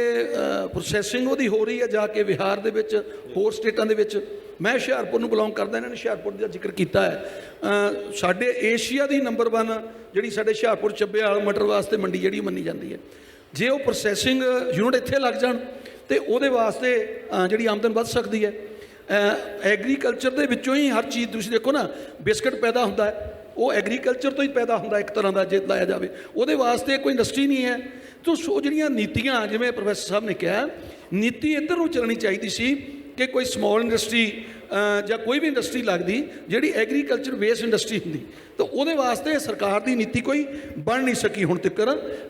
ਪ੍ਰੋਸੈਸਿੰਗ ਉਹਦੀ ਹੋ ਰਹੀ ਹੈ ਜਾ ਕੇ ਬਿਹਾਰ ਦੇ ਵਿੱਚ, ਹੋਰ ਸਟੇਟਾਂ ਦੇ ਵਿੱਚ। ਮੈਂ ਹੁਸ਼ਿਆਰਪੁਰ ਨੂੰ ਬਿਲੋਂਗ ਕਰਦਾ, ਇਹਨਾਂ ਨੇ ਹੁਸ਼ਿਆਰਪੁਰ ਦਾ ਜ਼ਿਕਰ ਕੀਤਾ ਹੈ। ਸਾਡੇ ਏਸ਼ੀਆ ਦੀ ਨੰਬਰ 1 ਜਿਹੜੀ ਸਾਡੇ ਹੁਸ਼ਿਆਰਪੁਰ ਚੱਬੇਵਾਲ ਮਟਰ ਵਾਸਤੇ ਮੰਡੀ ਜਿਹੜੀ ਮੰਨੀ ਜਾਂਦੀ ਹੈ। ਜੇ ਉਹ ਪ੍ਰੋਸੈਸਿੰਗ ਯੂਨਿਟ ਇੱਥੇ ਲੱਗ ਜਾਣ, ਤੇ ਉਹਦੇ ਵਾਸਤੇ ਜਿਹੜੀ ਆਮਦਨ ਵੱਧ ਸਕਦੀ ਹੈ। ਐਗਰੀਕਲਚਰ ਦੇ ਵਿੱਚੋਂ ਹੀ ਹਰ ਚੀਜ਼ ਤੁਸੀਂ ਦੇਖੋ ਨਾ, ਬਿਸਕਟ ਪੈਦਾ ਹੁੰਦਾ ਹੈ। ਉਹ ਐਗਰੀਕਲਚਰ ਤੋਂ ਹੀ ਪੈਦਾ ਹੁੰਦਾ, ਇੱਕ ਤਰ੍ਹਾਂ ਦਾ ਜੇ ਲਾਇਆ ਜਾਵੇ। ਉਹਦੇ ਵਾਸਤੇ ਕੋਈ ਇੰਡਸਟਰੀ ਨਹੀਂ ਹੈ। ਤੋ ਸੋ ਜਿਹੜੀਆਂ ਨੀਤੀਆਂ, ਜਿਵੇਂ ਪ੍ਰੋਫੈਸਰ ਸਾਹਿਬ ਨੇ ਕਿਹਾ, ਨੀਤੀ ਇੱਧਰ ਨੂੰ ਚੱਲਣੀ ਚਾਹੀਦੀ ਸੀ ਕਿ ਕੋਈ ਸਮਾਲ ਇੰਡਸਟਰੀ ਜਾਂ ਕੋਈ ਵੀ ਇੰਡਸਟਰੀ ਲੱਗਦੀ, ਜਿਹੜੀ ਐਗਰੀਕਲਚਰ ਵੇਸ ਇੰਡਸਟਰੀ ਹੁੰਦੀ। ਤਾਂ ਉਹਦੇ ਵਾਸਤੇ ਸਰਕਾਰ ਦੀ ਨੀਤੀ ਕੋਈ ਬਣ ਨਹੀਂ ਸਕੀ ਹੁਣ ਤੱਕ।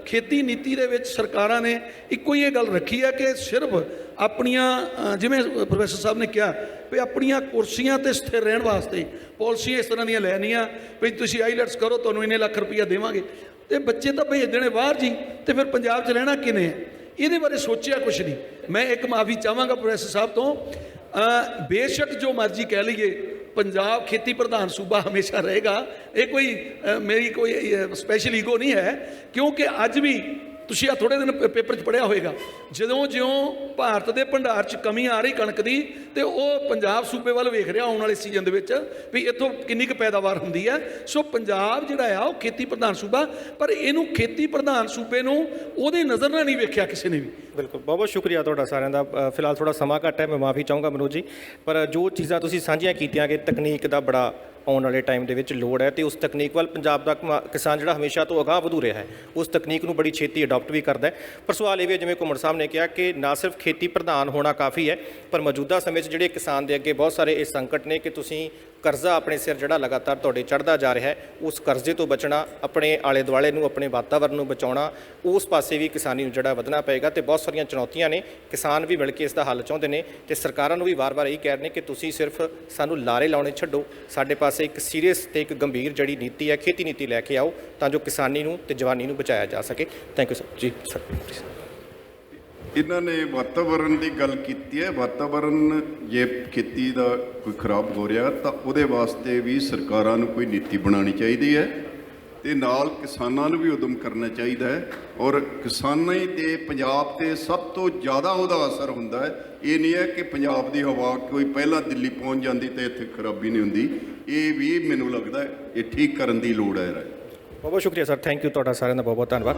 ਖੇਤੀ ਨੀਤੀ ਦੇ ਵਿੱਚ ਸਰਕਾਰਾਂ ਨੇ ਇੱਕੋ ਹੀ ਇਹ ਗੱਲ ਰੱਖੀ ਹੈ ਕਿ ਸਿਰਫ ਆਪਣੀਆਂ ਜਿਵੇਂ ਪ੍ਰੋਫੈਸਰ ਸਾਹਿਬ ਨੇ ਕਿਹਾ ਵੀ ਆਪਣੀਆਂ ਕੁਰਸੀਆਂ ਤੇ ਸਥਿਰ ਰਹਿਣ ਵਾਸਤੇ, ਪਾਲਿਸੀਆਂ ਇਸ ਤਰ੍ਹਾਂ ਦੀਆਂ ਲੈਣੀਆਂ ਵੀ ਤੁਸੀਂ ਆਈਲੈਟਸ ਕਰੋ, ਤੁਹਾਨੂੰ ਇੰਨੇ ਲੱਖ ਰੁਪਈਆ ਦੇਵਾਂਗੇ। ਤੇ ਬੱਚੇ ਤਾਂ ਭੇਜ ਦੇਣੇ ਬਾਹਰ ਜੀ, ਤੇ ਫਿਰ ਪੰਜਾਬ 'ਚ ਰਹਿਣਾ ਕਿਨੇ ਹੈ? ਇਹਦੇ ਬਾਰੇ ਸੋਚਿਆ ਕੁਛ ਨਹੀਂ। ਮੈਂ ਇੱਕ ਮਾਫੀ ਚਾਹਾਂਗਾ ਪ੍ਰੋਫੈਸਰ ਸਾਹਿਬ ਤੋਂ। ਬੇਸ਼ੱਕ ਜੋ ਮਰਜ਼ੀ ਕਹਿ ਲਈਏ, ਪੰਜਾਬ ਖੇਤੀ ਪ੍ਰਧਾਨ ਸੂਬਾ ਹਮੇਸ਼ਾ ਰਹੇਗਾ। ਇਹ ਕੋਈ ਮੇਰੀ ਕੋਈ ਸਪੈਸ਼ਲ ਈਗੋ ਨਹੀਂ ਹੈ, ਕਿਉਂਕਿ ਅੱਜ ਵੀ ਤੁਸੀਂ ਆ ਥੋੜੇ ਦਿਨ ਪੇਪਰ 'ਚ ਪੜਿਆ ਹੋਵੇਗਾ ਜਦੋਂ, ਜਿਉਂ ਭਾਰਤ ਦੇ ਭੰਡਾਰ 'ਚ ਕਮੀ ਆ ਰਹੀ ਕਣਕ ਦੀ, ਤੇ ਉਹ ਪੰਜਾਬ ਸੂਬੇ ਵੱਲ ਵੇਖ ਰਿਹਾ ਆਉਣ ਵਾਲੇ ਸੀਜ਼ਨ ਦੇ ਵਿੱਚ ਵੀ ਇੱਥੋਂ ਕਿੰਨੀ ਕੁ ਪੈਦਾਵਾਰ ਹੁੰਦੀ ਹੈ। ਸੋ ਪੰਜਾਬ ਜਿਹੜਾ ਆ, ਉਹ ਖੇਤੀ ਪ੍ਰਧਾਨ ਸੂਬਾ, ਪਰ ਇਹਨੂੰ ਖੇਤੀ ਪ੍ਰਧਾਨ ਸੂਬੇ ਨੂੰ ਉਹਦੇ ਨਜ਼ਰ ਨਾਲ ਨਹੀਂ ਵੇਖਿਆ ਕਿਸੇ ਨੇ ਵੀ। ਬਿਲਕੁਲ ਬਹੁਤ ਬਹੁਤ ਸ਼ੁਕਰੀਆ ਤੁਹਾਡਾ ਸਾਰਿਆਂ ਦਾ। ਫਿਲਹਾਲ ਥੋੜਾ ਸਮਾਂ ਘੱਟ ਹੈ, ਮੈਂ ਮਾਫੀ ਚਾਹੂੰਗਾ ਮਨੋਜ ਜੀ। ਪਰ ਜੋ ਚੀਜ਼ਾਂ ਤੁਸੀਂ ਸਾਂਝੀਆਂ ਕੀਤੀਆਂ ਕਿ ਤਕਨੀਕ ਦਾ ਬੜਾ ਆਉਣ ਵਾਲੇ ਟਾਈਮ ਦੇ ਵਿੱਚ ਲੋੜ ਹੈ ਤੇ ਉਸ ਤਕਨੀਕ ਵੱਲ ਪੰਜਾਬ ਦਾ ਕਮਾ- ਕਿਸਾਨ ਜਿਹੜਾ ਹਮੇਸ਼ਾ ਤੋਂ ਅਗਾਹ ਵਧੂ ਰਿਹਾ ਹੈ। ਉਸ ਤਕਨੀਕ ਨੂੰ ਬੜੀ ਛੇਤੀ ਅਡਾਪਟ ਵੀ ਕਰਦਾ ਹੈ। ਪਰ ਸਵਾਲ ਇਹ ਵੀ ਹੈ, ਜਿਵੇਂ ਘੁੰਮਣ ਸਾਹਿਬ ਨੇ ਕਿਹਾ ਕਿ ਨਾ ਸਿਰਫ ਖੇਤੀ ਪ੍ਰਧਾਨ ਹੋਣਾ ਕਾਫੀ ਹੈ, ਪਰ ਮੌਜੂਦਾ ਸਮੇਂ 'ਚ ਜਿਹੜੇ ਕਿਸਾਨ ਦੇ ਅੱਗੇ ਬਹੁਤ ਸਾਰੇ ਇਹ ਸੰਕਟ ਨੇ ਕਿ ਤੁਸੀਂ ਕਰਜ਼ਾ ਆਪਣੇ ਸਿਰ ਜਿਹੜਾ ਲਗਾਤਾਰ ਤੁਹਾਡੇ ਚੜਦਾ ਜਾ ਰਿਹਾ ਹੈ, ਉਸ ਕਰਜ਼ੇ ਤੋਂ ਬਚਣਾ, ਆਪਣੇ ਆਲੇ ਦੁਆਲੇ ਨੂੰ, ਆਪਣੇ ਵਾਤਾਵਰਣ ਨੂੰ ਬਚਾਉਣਾ, ਉਸ ਪਾਸੇ ਵੀ ਕਿਸਾਨੀ ਨੂੰ ਜਿਹੜਾ ਵਧਣਾ ਪਏਗਾ ਤੇ ਬਹੁਤ ਸਾਰੀਆਂ ਚੁਣੌਤੀਆਂ ਨੇ। ਕਿਸਾਨ ਵੀ ਮਿਲ ਕੇ ਇਸ ਦਾ ਹੱਲ ਚਾਹੁੰਦੇ ਨੇ ਤੇ ਸਰਕਾਰਾਂ ਨੂੰ ਵੀ ਵਾਰ-ਵਾਰ ਇਹੀ ਕਹਿ ਰਹੇ ਨੇ ਕਿ ਤੁਸੀਂ ਸਿਰਫ ਸਾਨੂੰ ਲਾਰੇ ਲਾਉਣੇ ਛੱਡੋ। ਸਾਡੇ ਪਾਸੇ ਇੱਕ ਸੀਰੀਅਸ ਤੇ ਇੱਕ ਗੰਭੀਰ ਜਿਹੜੀ ਨੀਤੀ ਹੈ, ਖੇਤੀ ਨੀਤੀ ਲੈ ਕੇ ਆਓ ਤਾਂ ਜੋ ਕਿਸਾਨੀ ਨੂੰ ਤੇ ਜਵਾਨੀ ਨੂੰ ਬਚਾਇਆ ਜਾ ਸਕੇ। Thank you sir ji, sir ਇਹਨਾਂ ਨੇ ਵਾਤਾਵਰਣ ਦੀ ਗੱਲ ਕੀਤੀ ਹੈ। ਵਾਤਾਵਰਣ ਜੇ ਖੇਤੀ ਦਾ ਕੋਈ ਖਰਾਬ ਹੋ ਰਿਹਾ ਤਾਂ ਉਹਦੇ ਵਾਸਤੇ ਵੀ ਸਰਕਾਰਾਂ ਨੂੰ ਕੋਈ ਨੀਤੀ ਬਣਾਉਣੀ ਚਾਹੀਦੀ ਹੈ ਤੇ ਨਾਲ ਕਿਸਾਨਾਂ ਨੂੰ ਵੀ ਉਦਮ ਕਰਨਾ ਚਾਹੀਦਾ ਹੈ ਔਰ ਕਿਸਾਨਾਂ ਹੀ ਤੇ ਪੰਜਾਬ ਤੇ ਸਭ ਤੋਂ ਜ਼ਿਆਦਾ ਉਹਦਾ ਅਸਰ ਹੁੰਦਾ ਹੈ। ਇਹ ਨਹੀਂ ਹੈ ਕਿ ਪੰਜਾਬ ਦੀ ਹਵਾ ਕੋਈ ਪਹਿਲਾਂ ਦਿੱਲੀ ਪਹੁੰਚ ਜਾਂਦੀ ਤੇ ਇੱਥੇ ਖਰਾਬੀ ਨਹੀਂ ਹੁੰਦੀ। ਇਹ ਵੀ ਮੈਨੂੰ ਲੱਗਦਾ ਇਹ ਠੀਕ ਕਰਨ ਦੀ ਲੋੜ ਹੈ। ਰਾਜ ਬਹੁਤ ਸ਼ੁਕਰੀਆ ਸਰ। ਥੈਂਕ ਯੂ ਤੁਹਾਡਾ ਸਾਰਿਆਂ ਦਾ। ਬਹੁਤ ਬਹੁਤ ਧੰਨਵਾਦ।